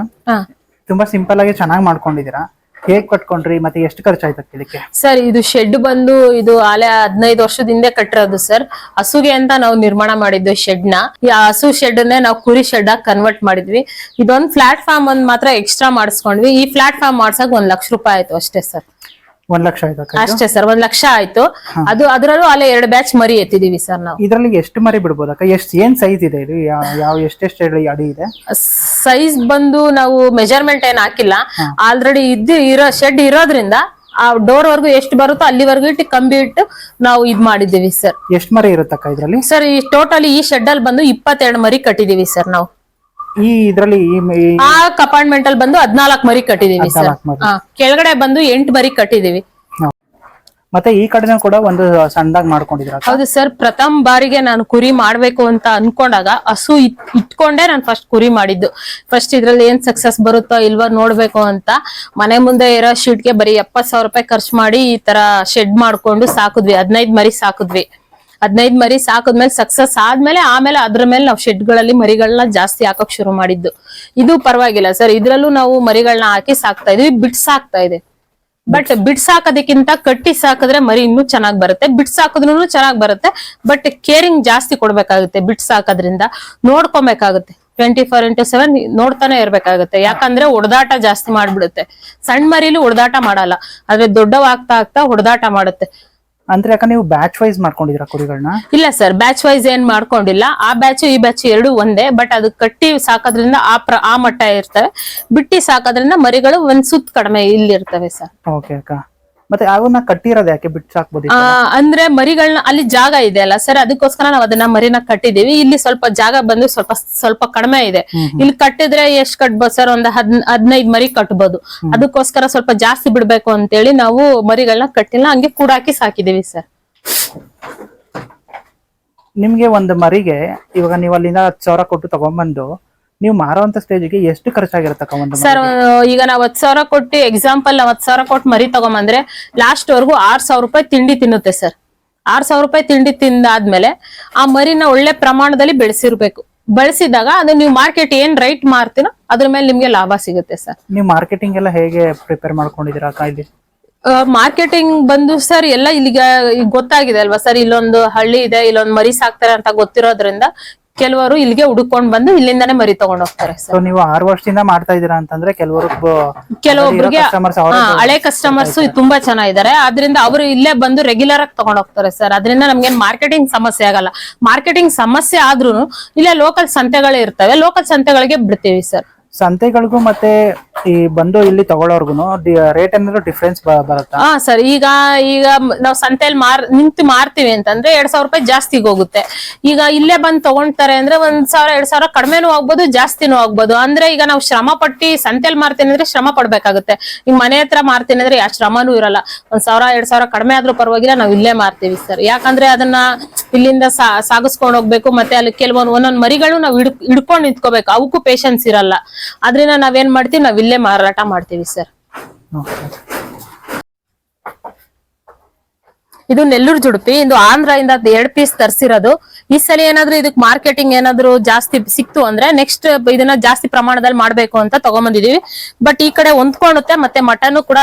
ತುಂಬಾ ಸಿಂಪಲ್ ಆಗಿ ಚೆನ್ನಾಗಿ ಮಾಡ್ಕೊಂಡಿದೀರಾ ಹೇಗ್ ಕಟ್ಕೊಂಡ್ರಿ ಮತ್ತೆ ಎಷ್ಟು ಖರ್ಚಾಯ್ತು ಇದಕ್ಕೆ? ಸರ್, ಇದು ಶೆಡ್ ಬಂದು ಇದು ಆಲೆ ಹದಿನೈದು ವರ್ಷದ ಹಿಂದೆ ಕಟ್ಟಿರೋದು ಸರ್. ಹಸುಗೆ ಅಂತ ನಾವು ನಿರ್ಮಾಣ ಮಾಡಿದ್ವಿ ಶೆಡ್ನ ಈ ಹಸು ಶೆಡ್ ನೇ ನಾವು ಕುರಿ ಶೆಡ್ ಆಗಿ ಕನ್ವರ್ಟ್ ಮಾಡಿದ್ವಿ. ಇದೊಂದು ಪ್ಲಾಟ್ಫಾರ್ಮ್ ಒಂದ್ ಮಾತ್ರ ಎಕ್ಸ್ಟ್ರಾ ಮಾಡಿಸ್ಕೊಂಡ್ವಿ. ಈ ಪ್ಲಾಟ್ಫಾರ್ಮ್ ಮಾಡ್ಸಕ್ ಒಂದ್ ಲಕ್ಷ ರೂಪಾಯಿ ಆಯ್ತು ಅಷ್ಟೇ ಸರ್. ಒಂದ್ ಲಕ್ಷ ಆಯ್ತು ಅಷ್ಟೇ ಸರ್ ಒಂದ್ ಲಕ್ಷ ಆಯ್ತು. ಅದು ಅದರಲ್ಲೂ ಅಲ್ಲೇ ಎರಡು ಬ್ಯಾಚ್ ಮರಿ ಎತ್ತಿದೀವಿ ಸರ್ ನಾವು. ಇದರಲ್ಲಿ ಎಷ್ಟು ಮರಿ ಬಿಡಬಹುದಕ್ಕ ಎಷ್ಟು ಏನ್ ಸೈಜ್ ಇದೆ ಇದು? ಯಾವ ಎಷ್ಟೆಷ್ಟು ಅಡಿ ಇದೆ? ಸೈಜ್ ಬಂದು ನಾವು ಮೆಜರ್ಮೆಂಟ್ ಏನ್ ಹಾಕಿಲ್ಲ. ಆಲ್ರೆಡಿ ಇದ್ದು ಇರೋ ಶೆಡ್ ಇರೋದ್ರಿಂದ ಆ ಡೋರ್ ವರ್ಗು ಎಷ್ಟು ಬರುತ್ತೋ ಅಲ್ಲಿವರೆಗೂ ಇಟ್ಟು ಕಂಬಿ ಇಟ್ಟು ನಾವು ಇದ್ ಮಾಡಿದ್ದೀವಿ ಸರ್. ಎಷ್ಟು ಮರಿ ಇರುತ್ತಕ್ಕ ಇದ್ರಲ್ಲಿ? ಸರ್ ಈ ಟೋಟಲಿ ಈ ಶೆಡ್ ಅಲ್ಲಿ ಬಂದು ಇಪ್ಪತ್ತೆರಡು ಮರಿ ಕಟ್ಟಿದೀವಿ ಸರ್ ನಾವು. ಈ ಇದ್ರಲ್ಲಿ ಈ ಆ ಕಪಾರ್ಟ್ಮೆಂಟ್ ಅಲ್ಲಿ ಬಂದು ಹದ್ನಾಲ್ಕು ಮರಿ ಕಟ್ಟಿದೀವಿ ಸರ್. ಹದ್ನಾಲ್ಕು ಮರಿ. ಕೆಳಗಡೆ ಬಂದು ಎಂಟು ಮರಿ ಕಟ್ಟಿದೀವಿ. ಮತ್ತೆ ಈ ಕಡೆನೂ ಕೂಡ ಒಂದು ಸಣ್ಣದಾಗಿ ಮಾಡ್ಕೊಂಡಿದ್ರ ಹೌದು ಸರ್ ಪ್ರಥಮ ಬಾರಿಗೆ ನಾನು ಕುರಿ ಮಾಡ್ಬೇಕು ಅಂತ ಅನ್ಕೊಂಡಾಗ ಹಸು ಇಟ್ಕೊಂಡೆ ಇಟ್ಕೊಂಡೇ ನಾನು ಫಸ್ಟ್ ಕುರಿ ಮಾಡಿದ್ದು. ಫಸ್ಟ್ ಇದ್ರಲ್ಲಿ ಏನ್ ಸಕ್ಸಸ್ ಬರುತ್ತೋ ಇಲ್ವಾ ನೋಡ್ಬೇಕು ಅಂತ ಮನೆ ಮುಂದೆ ಇರೋ ಶೀಟ್ಗೆ ಬರೀ ಎಪ್ಪತ್ ಸಾವಿರ ರೂಪಾಯಿ ಖರ್ಚು ಮಾಡಿ ಈ ತರ ಶೆಡ್ ಮಾಡ್ಕೊಂಡು ಸಾಕಿದ್ವಿ ಹದಿನೈದು ಮರಿ ಸಾಕಿದ್ವಿ. ಹದಿನೈದು ಮರಿ ಸಾಕದ್ಮೇಲೆ ಸಕ್ಸಸ್ ಆದ್ಮೇಲೆ ಆಮೇಲೆ ಅದ್ರ ಮೇಲೆ ನಾವು ಶೆಡ್ಗಳಲ್ಲಿ ಮರಿಗಳನ್ನ ಜಾಸ್ತಿ ಹಾಕಕ್ ಶುರು ಮಾಡಿದ್ದು. ಇದು ಪರವಾಗಿಲ್ಲ ಸರ್. ಇದ್ರಲ್ಲೂ ನಾವು ಮರಿಗಳನ್ನ ಹಾಕಿ ಸಾಕ್ತಾ ಇದೀವಿ, ಬಿಟ್ ಸಾಕ್ತಾ ಇದೆ. ಬಟ್ ಬಿಟ್ ಸಾಕೋದಕ್ಕಿಂತ ಕಟ್ಟಿ ಸಾಕಿದ್ರೆ ಮರಿ ಇನ್ನೂ ಚೆನ್ನಾಗ್ ಬರುತ್ತೆ. ಬಿಟ್ ಸಾಕಿದ್ರು ಚೆನ್ನಾಗ್ ಬರುತ್ತೆ. ಬಟ್ ಕೇರಿಂಗ್ ಜಾಸ್ತಿ ಕೊಡ್ಬೇಕಾಗುತ್ತೆ ಬಿಟ್ ಸಾಕೋದ್ರಿಂದ. ನೋಡ್ಕೊಬೇಕಾಗುತ್ತೆ. ಟ್ವೆಂಟಿ ಫೋರ್ ಇಂಟು ಸೆವೆನ್ ನೋಡ್ತಾನೆ ಇರ್ಬೇಕಾಗುತ್ತೆ. ಯಾಕಂದ್ರೆ ಹೊಡೆದಾಟ ಜಾಸ್ತಿ ಮಾಡ್ಬಿಡುತ್ತೆ. ಸಣ್ಣ ಮರಿಲಿ ಹೊಡೆದಾಟ ಮಾಡಲ್ಲ. ಆದ್ರೆ ದೊಡ್ಡವಾಗ್ತಾ ಆಗ್ತಾ ಹೊಡೆದಾಟ ಮಾಡುತ್ತೆ. ಅಂದ್ರೆ ಯಾಕಂದ್ರೆ ನೀವು ಬ್ಯಾಚ್ ವೈಸ್ ಮಾಡ್ಕೊಂಡಿದ್ರ ಕುರಿಗಳನ್ನ ಇಲ್ಲ ಸರ್ ಬ್ಯಾಚ್ ವೈಸ್ ಏನ್ ಮಾಡ್ಕೊಂಡಿಲ್ಲ. ಆ ಬ್ಯಾಚು ಈ ಬ್ಯಾಚ್ ಎರಡು ಒಂದೇ ಬಟ್ ಅದು ಕಟ್ಟಿ ಸಾಕೋದ್ರಿಂದ ಆ ಪ್ರ ಆ ಮಟ್ಟ ಇರ್ತವೆ. ಬಿಟ್ಟಿ ಸಾಕೋದ್ರಿಂದ ಮರಿಗಳು ಒಂದ್ ಸುತ್ತ ಕಡಿಮೆ ಇಲ್ಲಿರ್ತವೆ ಸರ್. ಓಕೆ ಅಕ್ಕ. ಮತ್ತೆ ಅವನ್ನ ಕಟ್ಟಿರೋದು ಯಾಕೆ ಬಿಟ್ಟು ಹಾಕ್ಬೋದು ಅಂದ್ರೆ ಮರಿಗಳನ್ನ ಅಲ್ಲಿ ಜಾಗ ಇದೆ ಅಲ್ಲ ಸರ್ ಅದಕ್ಕೋಸ್ಕರ ನಾವು ಅದನ್ನ ಮರಿನ ಕಟ್ಟಿದೀವಿ. ಇಲ್ಲಿ ಸ್ವಲ್ಪ ಜಾಗ ಬಂದು ಸ್ವಲ್ಪ ಸ್ವಲ್ಪ ಕಡಿಮೆ ಇದೆ. ಇಲ್ಲಿ ಕಟ್ಟಿದ್ರೆ ಎಷ್ಟ್ ಕಟ್ಬೋದು ಸರ್? ಒಂದ್ ಹದ್ ಹದಿನೈದು ಮರಿ ಕಟ್ಬೋದು. ಅದಕ್ಕೋಸ್ಕರ ಸ್ವಲ್ಪ ಜಾಸ್ತಿ ಬಿಡ್ಬೇಕು ಅಂತೇಳಿ ನಾವು ಮರಿಗಳನ್ನ ಕಟ್ಟಿಲ್ಲ ಹಂಗೆ ಕೂಡಾಕಿ ಸಾಕಿದೀವಿ ಸರ್. ನಿಮ್ಗೆ ಒಂದು ಮರಿಗೆ ಇವಾಗ ನೀವು ಅಲ್ಲಿಂದ ಹತ್ತು ಸಾವಿರ ಕೊಟ್ಟು ತಗೊಂಡ್ಬಂದು ನೀವು ಮಾರುವಂತ ಸ್ಟೇಜ್ಗೆ ಎಷ್ಟು ಖರ್ಚಾಗಿರತಕ್ಕ ಒಂದು? ಸರ್ ಈಗ ನಾವ್ ಹತ್ ಸಾವಿರ ಕೊಟ್ಟು ಎಕ್ಸಾಂಪಲ್ ನಾವ್ ಹತ್ ಸಾವಿರ ಕೊಟ್ಟು ಮರಿ ತಗೊಂಬಂದ್ರೆ ಲಾಸ್ಟ್ ವರ್ಗು ಆರ್ ಸಾವಿರ ರೂಪಾಯಿ ತಿಂಡಿ ತಿನ್ನುತ್ತೆ ಸರ್ ಆರ್ ಸಾವಿರ ರೂಪಾಯಿ ತಿಂಡಿ ತಿಂದಾದ್ಮೇಲೆ ಆ ಮರಿನ ಒಳ್ಳೆ ಪ್ರಮಾಣದಲ್ಲಿ ಬೆಳೆಸಿರ್ಬೇಕು. ಬಳಸಿದಾಗ ಅದು ನೀವು ಮಾರ್ಕೆಟ್ ಏನ್ ರೈಟ್ ಮಾರ್ತೀನೋ ಅದ್ರ ಮೇಲೆ ನಿಮ್ಗೆ ಲಾಭ ಸಿಗುತ್ತೆ ಸರ್ ನೀವು ಮಾರ್ಕೆಟಿಂಗ್ ಎಲ್ಲ ಹೇಗೆ ಪ್ರಿಪೇರ್ ಮಾಡ್ಕೊಂಡಿದ್ದೀರಾ ಇಲ್ಲಿ? ಮಾರ್ಕೆಟಿಂಗ್ ಬಂದು ಸರ್ ಎಲ್ಲ ಇಲ್ಲಿಗೆ ಈಗ ಗೊತ್ತಾಗಿದೆ ಅಲ್ವಾ ಸರ್ ಇಲ್ಲೊಂದು ಹಳ್ಳಿ ಇದೆ ಇಲ್ಲೊಂದು ಮರಿ ಸಾಕ್ತಾರೆ ಅಂತ ಗೊತ್ತಿರೋದ್ರಿಂದ ಕೆಲವರು ಇಲ್ಲಿಗೆ ಹುಡುಕೊಂಡ್ ಬಂದು ಇಲ್ಲಿಂದಾನೆ ಮರಿ ತಗೊಂಡ್ ಹೋಗ್ತಾರೆ ಸೊ ನೀವು ಆರು ವರ್ಷದಿಂದ ಮಾಡ್ತಾ ಇದ್ದೀರಾ ಅಂತಂದ್ರೆ ಕೆಲವರು ಕೆಲವೊಬ್ರಿಗೆ ಹಳೆ ಕಸ್ಟಮರ್ಸ್ ತುಂಬಾ ಚೆನ್ನಾಗಿದ್ದಾರೆ. ಆದ್ರಿಂದ ಅವರು ಇಲ್ಲೇ ಬಂದು ರೆಗ್ಯುಲರ್ ಆಗಿ ತಗೊಂಡ್ ಹೋಗ್ತಾರೆ ಸರ್. ಅದರಿಂದ ನಮ್ಗೆ ಮಾರ್ಕೆಟಿಂಗ್ ಸಮಸ್ಯೆ ಆಗಲ್ಲ. ಮಾರ್ಕೆಟಿಂಗ್ ಸಮಸ್ಯೆ ಆದ್ರೂ ಇಲ್ಲೇ ಲೋಕಲ್ ಸಂತೆಗಳೇ ಇರ್ತವೆ. ಲೋಕಲ್ ಸಂತೆಗಳಿಗೆ ಬಿಡ್ತೀವಿ ಸರ್. ಸಂತೆಗಳಿಗೂ ಮತ್ತೆ ಈ ಬಂದು ಇಲ್ಲಿ ತಗೊಳ್ಳೋರ್ಗು ರೇಟ್ ಏನಾದ್ರು ಡಿಫ್ರೆನ್ಸ್ ಬರುತ್ತಾ? ಹಾ ಸರ್ ಈಗ ಈಗ ನಾವು ಸಂತೆಯಲ್ಲಿ ಮಾರ್ ನಿಂತು ಮಾರ್ತೀವಿ ಅಂತಂದ್ರೆ ಎರಡ್ ಸಾವಿರ ರೂಪಾಯಿ ಜಾಸ್ತಿಗೆ ಹೋಗುತ್ತೆ. ಈಗ ಇಲ್ಲೇ ಬಂದ್ ತಗೊಂತಾರೆ ಅಂದ್ರೆ ಒಂದ್ ಸಾವಿರ, ಎರಡ್ ಸಾವಿರ ಕಡಿಮೆನೂ ಆಗ್ಬೋದು, ಜಾಸ್ತಿನೂ ಆಗ್ಬೋದು. ಅಂದ್ರೆ ಈಗ ನಾವು ಶ್ರಮ ಪಟ್ಟಿ ಸಂತೆಯಲ್ಲಿ ಮಾರ್ತೀನಿ ಅಂದ್ರೆ ಶ್ರಮ ಪಡ್ಬೇಕಾಗುತ್ತೆ. ಈಗ ಮನೆ ಹತ್ರ ಮಾರ್ತೀನಿ ಅಂದ್ರೆ ಯಾವ ಶ್ರಮನೂ ಇರಲ್ಲ. ಒಂದ್ ಸಾವಿರ, ಎರಡ್ ಸಾವಿರ ಕಡಿಮೆ ಆದ್ರೂ ಪರವಾಗಿಲ್ಲ, ನಾವ್ ಇಲ್ಲೇ ಮಾರ್ತೀವಿ ಸರ್ ಯಾಕಂದ್ರೆ ಅದನ್ನ ಇಲ್ಲಿಂದ ಸಾಗಿಸ್ಕೊಂಡು ಹೋಗ್ಬೇಕು, ಮತ್ತೆ ಅಲ್ಲಿ ಕೆಲವೊಂದು ಒಂದೊಂದ್ ಮರಿಗಳು ನಾವ್ ಹಿಡ್ ಹಿಡ್ಕೊಂಡ್ ನಿಂತ್ಕೋಬೇಕು. ಅವಕ್ಕೂ ಪೇಶನ್ಸ್ ಇರಲ್ಲ. ಅದ್ರಿಂದ ನಾವೇನ್ ಮಾಡ್ತೀವಿ, ನಾವ್ ಇಲ್ಲೇ ಮಾರಾಟ ಮಾಡ್ತೀವಿ ಸರ್. ಇದು ನೆಲ್ಲೂರು ಜುಡುಪಿ ಇದು ಆಂಧ್ರದಿಂದ ಎರಡ್ ಪೀಸ್ ತರಿಸಿರೋದು. ಈ ಸಲ ಏನಾದ್ರು ಇದಕ್ ಮಾರ್ಕೆಟಿಂಗ್ ಏನಾದ್ರು ಜಾಸ್ತಿ ಸಿಕ್ತು ಅಂದ್ರೆ ನೆಕ್ಸ್ಟ್ ಇದನ್ನ ಜಾಸ್ತಿ ಪ್ರಮಾಣದಲ್ಲಿ ಮಾಡ್ಬೇಕು ಅಂತ ತಗೊಂಬಂದಿದೀವಿ. ಬಟ್ ಈ ಕಡೆ ಹೊಂದ್ಕೊಳ್ಳುತ್ತೆ ಮತ್ತೆ ಮಟನ್ ಕೂಡ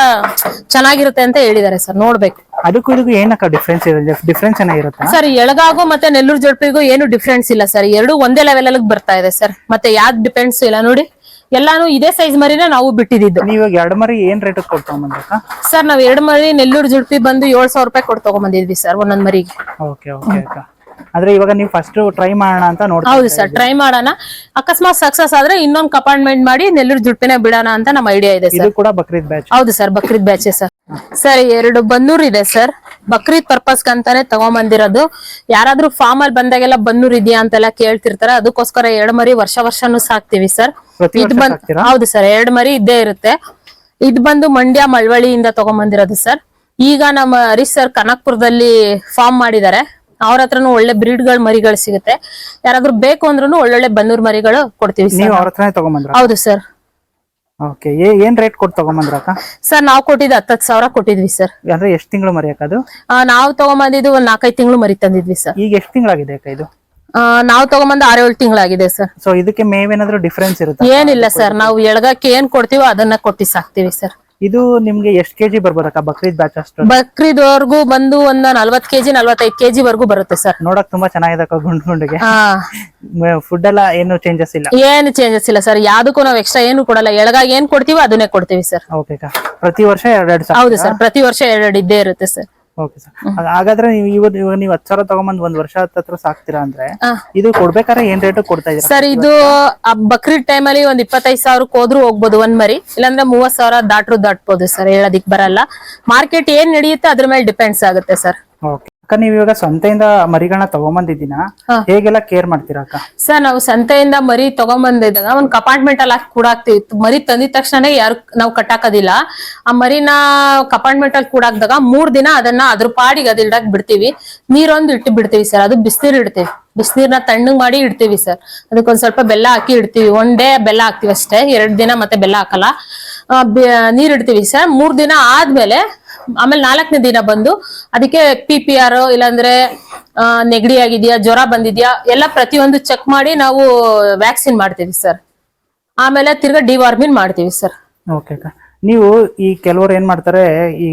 ಚೆನ್ನಾಗಿರುತ್ತೆ ಅಂತ ಹೇಳಿದ್ದಾರೆ ಸರ್ ನೋಡ್ಬೇಕು. ಅದಕ್ಕೂ ಇದಕ್ಕೂ ಏನಕ್ಕ ಡಿಫ್ರೆನ್ಸ್ ಇದೆ? ಡಿಫ್ರೆನ್ಸ್ ಏನಾಗಿರುತ್ತೆ? ಸರ್ ಎಳಗಾಗು ಮತ್ತೆ ನೆಲ್ಲೂರು ಜುಡುಪಿಗೂ ಏನು ಡಿಫ್ರೆನ್ಸ್ ಇಲ್ಲ ಸರ್. ಎರಡು ಒಂದೇ ಲೆವೆಲ್ ಅಲ್ಲಿ ಬರ್ತಾ ಇದೆ ಸರ್. ಮತ್ತೆ ಯಾವ್ದು ಡಿಪೆಂಡ್ಸ್ ಇಲ್ಲ ನೋಡಿ. ಎಲ್ಲಾನು ಇದೇ ಸೈಜ್ ಮರಿನ ನಾವು ಬಿಟ್ಟಿದ್ದು ಇವಾಗ ಎರಡು ಮರಿ ಏನ್ ರೇಟ್ ಕೊಡ್ಕೊಂಬಂದಕ್ಕ ಸರ್ ನಾವ್ ಎರಡ್ ಮರಿ ನೆಲ್ಲೂರು ಜುಡ್ಪಿ ಬಂದು ಏಳ್ ಸಾವಿರ ರೂಪಾಯಿ ಕೊಟ್ಟು ತಗೊಂಬಂದಿದ್ವಿ ಸರ್ ಒಂದೊಂದ್ ಮರಿಗೆ. ಓಕೆ ಓಕೆ ಅಕ್ಕ ಆದ್ರೆ ಇವಾಗ ನೀವು ಫಸ್ಟ್ ಟ್ರೈ ಮಾಡೋಣ ಅಂತ ನೋಡ್ತಾ ಹೌದು ಸರ್ ಟ್ರೈ ಮಾಡೋಣ. ಅಕಸ್ಮಾತ್ ಸಕ್ಸಸ್ ಆದ್ರೆ ಇನ್ನೊಂದು ಕಪಾರ್ಟ್ಮೆಂಟ್ ಮಾಡಿ ನೆಲ್ಲೂರು ಜುಡ್ಪಿನ ಬಿಡೋಣ ಅಂತ ನಮ್ಮ ಐಡಿಯಾ ಇದೆ ಸರ್. ಇದು ಕೂಡ ಬಕ್ರೀದ್ ಬ್ಯಾಚ್ ಹೌದು ಸರ್ ಬಕ್ರೀದ್ ಬ್ಯಾಚೆ ಸರ್. ಸರ್ ಎರಡು ಬನ್ನೂರ್ ಇದೆ ಸರ್. ಬಕ್ರೀದ್ ಪರ್ಪಸ್ ಅಂತಾನೆ ತಗೊಂಬಂದಿರೋದು. ಯಾರಾದ್ರೂ ಫಾರ್ಮ್ ಅಲ್ಲಿ ಬಂದಾಗೆಲ್ಲ ಬನ್ನೂರ್ ಇದೆಯಾ ಅಂತೆಲ್ಲ ಕೇಳ್ತಿರ್ತಾರೆ. ಅದಕ್ಕೋಸ್ಕರ ಎರಡು ಮರಿ ವರ್ಷ ವರ್ಷನೂ ಸಾಕ್ತಿವಿ ಸರ್. ಪ್ರತಿ ಇದ್ ವರ್ಷ ಬಂದ್ ಸಾಕ್ತೀರಾ? ಹೌದು ಸರ್ ಎರಡ್ ಮರಿ ಇದ್ದೇ ಇರುತ್ತೆ. ಇದ್ ಬಂದು ಮಂಡ್ಯ ಮಳವಳ್ಳಿಯಿಂದ ತಗೊಂಬಂದಿರೋದು ಸರ್. ಈಗ ನಮ್ಮ ಹರೀಶ್ ಸರ್ ಕನಕ್ಪುರದಲ್ಲಿ ಫಾರ್ಮ್ ಮಾಡಿದ್ದಾರೆ. ಅವ್ರ ಹತ್ರನು ಒಳ್ಳೆ ಬ್ರೀಡ್ಗಳ ಮರಿಗಳು ಸಿಗುತ್ತೆ. ಯಾರಾದ್ರೂ ಬೇಕು ಅಂದ್ರೂ ಒಳ್ಳೊಳ್ಳೆ ಬನ್ನೂರ್ ಮರಿಗಳು ಕೊಡ್ತೀವಿ ನೀವು ಅವ್ರ ಹತ್ರನೇ ತಗೊಂಬಂದ್ರ? ಹೌದು ಸರ್. ಓಕೆ ಏನ್ ರೇಟ್ ಕೊಟ್ಟು ತಗೊಂಬಂದ್ರಕ್ಕ ಸರ್ ನಾವು ಕೊಟ್ಟಿದ್ದು ಹತ್ತತ್ತು ಸಾವಿರ ಕೊಟ್ಟಿದ್ವಿ ಸರ್. ಅಂದ್ರೆ ಎಷ್ಟ್ ತಿಂಗಳು ಮರಿ ಅಕ್ಕ ಅದು ನಾವು ತಗೊಂಬಂದಿದ್ದು ಒಂದ್ ನಾಲ್ಕೈದು ತಿಂಗಳು ಮರಿ ತಂದಿದ್ವಿ ಸರ್. ಈಗ ಎಷ್ಟ್ ತಿಂಗಳಾಗಿದೆ ಅಕ್ಕ ಇದು? ಆ, ನಾವು ತಗೊಂಬಂದು ಆರೇಳು ತಿಂಗಳಾಗಿದೆ ಸರ್. ಸೊ ಇದಕ್ಕೆ ಮೇವೇನಾದ್ರೂ ಡಿಫ್ರೆನ್ಸ್ ಇರುತ್ತೆ? ಏನಿಲ್ಲ ಸರ್ ನಾವು ಎಳಗಕ್ಕೆ ಏನ್ ಕೊಡ್ತೀವೋ ಅದನ್ನ ಕೊಟ್ಟಿ ಸಾಕ್ತಿವಿ ಸರ್. ಇದು ನಿಮ್ಗೆ ಎಷ್ಟ್ ಕೆಜಿ ಬರ್ಬೋದಕ್ಕ? ಬಕ್ರೀದ್ ಬ್ಯಾಚ್ ಅಷ್ಟು? ಬಕ್ರೀದ್ವರ್ಗು ಬಂದು ಒಂದ್ ನಲ್ವತ್ ಕೆಜಿ ನಲ್ವತ್ತೈದು ಕೆಜಿ ವರ್ಗು ಬರುತ್ತೆ ಸರ್. ನೋಡಕ್ ತುಂಬಾ ಚೆನ್ನಾಗಿದೆ ಅಕ್ಕ ಗುಂಡ್ ಗುಂಡಿಗೆ. ಹಾ. ಫುಡ್ ಎಲ್ಲ ಏನು ಚೇಂಜಸ್ ಇಲ್ಲ? ಏನು ಚೇಂಜಸ್ ಇಲ್ಲ ಸರ್. ಯಾವ್ದಕ್ಕೂ ನಾವು ಎಕ್ಸ್ಟ್ರಾ ಏನು ಕೊಡಲ್ಲ. ಎಳಗಾಗಿ ಏನ್ ಕೊಡ್ತೀವಿ ಅದನ್ನೇ ಕೊಡ್ತೀವಿ ಸರ್. ಓಕೆ ಪ್ರತಿ ವರ್ಷ ಎರಡೆರಡು ಹೌದು ಸರ್. ಪ್ರತಿ ವರ್ಷ ಎರಡ್ ಇದ್ದೇ ಇರುತ್ತೆ ಸರ್. ಓಕೆ ಸರ್ ಹಾಗಾದ್ರೆ ನೀವು ಇವತ್ತು ಇವಾಗ ನೀವು ಹತ್ತು ಸಾವಿರ ತಗೊಂಬಂದ್ ಒಂದ್ ವರ್ಷ ಹತ್ರ ಸಾಕ್ತೀರಾ ಅಂದ್ರೆ ಇದು ಕೊಡ್ಬೇಕಾದ್ರೆ ಏನ್ ರೇಟ್ ಕೊಡ್ತಾ ಇದ್ದೀರಾ? ಸರ್ ಇದು ಬಕ್ರೀದ್ ಟೈಮ್ ಅಲ್ಲಿ ಒಂದ್ ಇಪ್ಪತ್ತೈದು ಸಾವಿರಕ್ಕೆ ಹೋದ್ರು ಹೋಗ್ಬೋದು ಒಂದ್ ಮರಿ. ಇಲ್ಲಾಂದ್ರೆ ಮೂವತ್ ಸಾವಿರ ದಾಟ್ರು ದಾಟ್ಬೋದು ಸರ್ ಹೇಳೋದಿಕ್ ಬರಲ್ಲ. ಮಾರ್ಕೆಟ್ ಏನ್ ನಡೆಯುತ್ತೆ ಅದ್ರ ಮೇಲೆ ಡಿಪೆಂಡ್ಸ್ ಆಗುತ್ತೆ ಸರ್ ಓಕೆ ಅಕ್ಕ ನೀವು ಇವಾಗ ಸಂತೆಯಿಂದ ಮರಿಗಳನ್ನ ತಗೊಂಬಂದಿದ್ದೀನ. ಹೇಗೆಲ್ಲ ಕೇರ್ ಮಾಡ್ತೀರಾ ಅಕ್ಕ? ಸರ್ ನಾವು ಸಂತೆಯಿಂದ ಮರಿ ತಗೊಂಬಂದಿದ್ದಾಗ ಒಂದ್ ಕಪಾರ್ಟ್ಮೆಂಟ್ ಅಲ್ಲಿ ಹಾಕಿ ಕೂಡಾಕ್ತಿವಿ ಮರಿ ತಂದಿದ ತಕ್ಷಣ ಯಾರು ನಾವು ಕಟ್ಟಾಕೋದಿಲ್ಲ. ಆ ಮರಿನ ಕಪಾರ್ಟ್ಮೆಂಟ್ ಅಲ್ಲಿ ಕೂಡಾಕ್ದಾಗ ಮೂರ್ ದಿನ ಅದನ್ನ ಅದ್ರ ಪಾಡಿಗೆ ಅದ್ ಇಡಕ್ ಬಿಡ್ತೀವಿ. ನೀರೊಂದು ಇಟ್ಟು ಬಿಡ್ತೀವಿ ಸರ್ ಅದು ಬಿಸಿನೀರ್ ಇಡ್ತೀವಿ. ಬಿಸಿನೀರ್ನ ತಣ್ಣಗ್ ಮಾಡಿ ಇಡ್ತೀವಿ ಸರ್. ಅದಕ್ಕೊಂದ್ ಸ್ವಲ್ಪ ಬೆಲ್ಲ ಹಾಕಿ ಇಡ್ತೀವಿ. ಒನ್ ಡೇ ಬೆಲ್ಲ ಹಾಕ್ತಿವಿ ಅಷ್ಟೇ. ಎರಡ್ ದಿನ ಮತ್ತೆ ಬೆಲ್ಲ ಹಾಕಲ್ಲ. ಆ, ಬೆ- ನೀರ್ ಇಡ್ತೀವಿ ಸರ್. ಮೂರ್ ದಿನ ಆದ್ಮೇಲೆ ಆಮೇಲೆ ನಾಲ್ಕನೇ ದಿನ ಬಂದು ಅದಕ್ಕೆ ಪಿ ಪಿ ಆರ್ ಇಲ್ಲಾಂದ್ರೆ ನೆಗಡಿ ಆಗಿದ್ಯಾ ಜ್ವರ ಬಂದಿದ್ಯಾ ಎಲ್ಲ ಪ್ರತಿಯೊಂದು ಚೆಕ್ ಮಾಡಿ ನಾವು ವ್ಯಾಕ್ಸಿನ್ ಮಾಡ್ತೀವಿ ಸರ್ ಆಮೇಲೆ ತಿರ್ಗಾ ಡಿವಾರ್ಮಿನ್ ಮಾಡ್ತೀವಿ ಸರ್ ಓಕೆ ನೀವು ಈ ಕೆಲವರು ಏನ್ ಮಾಡ್ತಾರೆ ಈ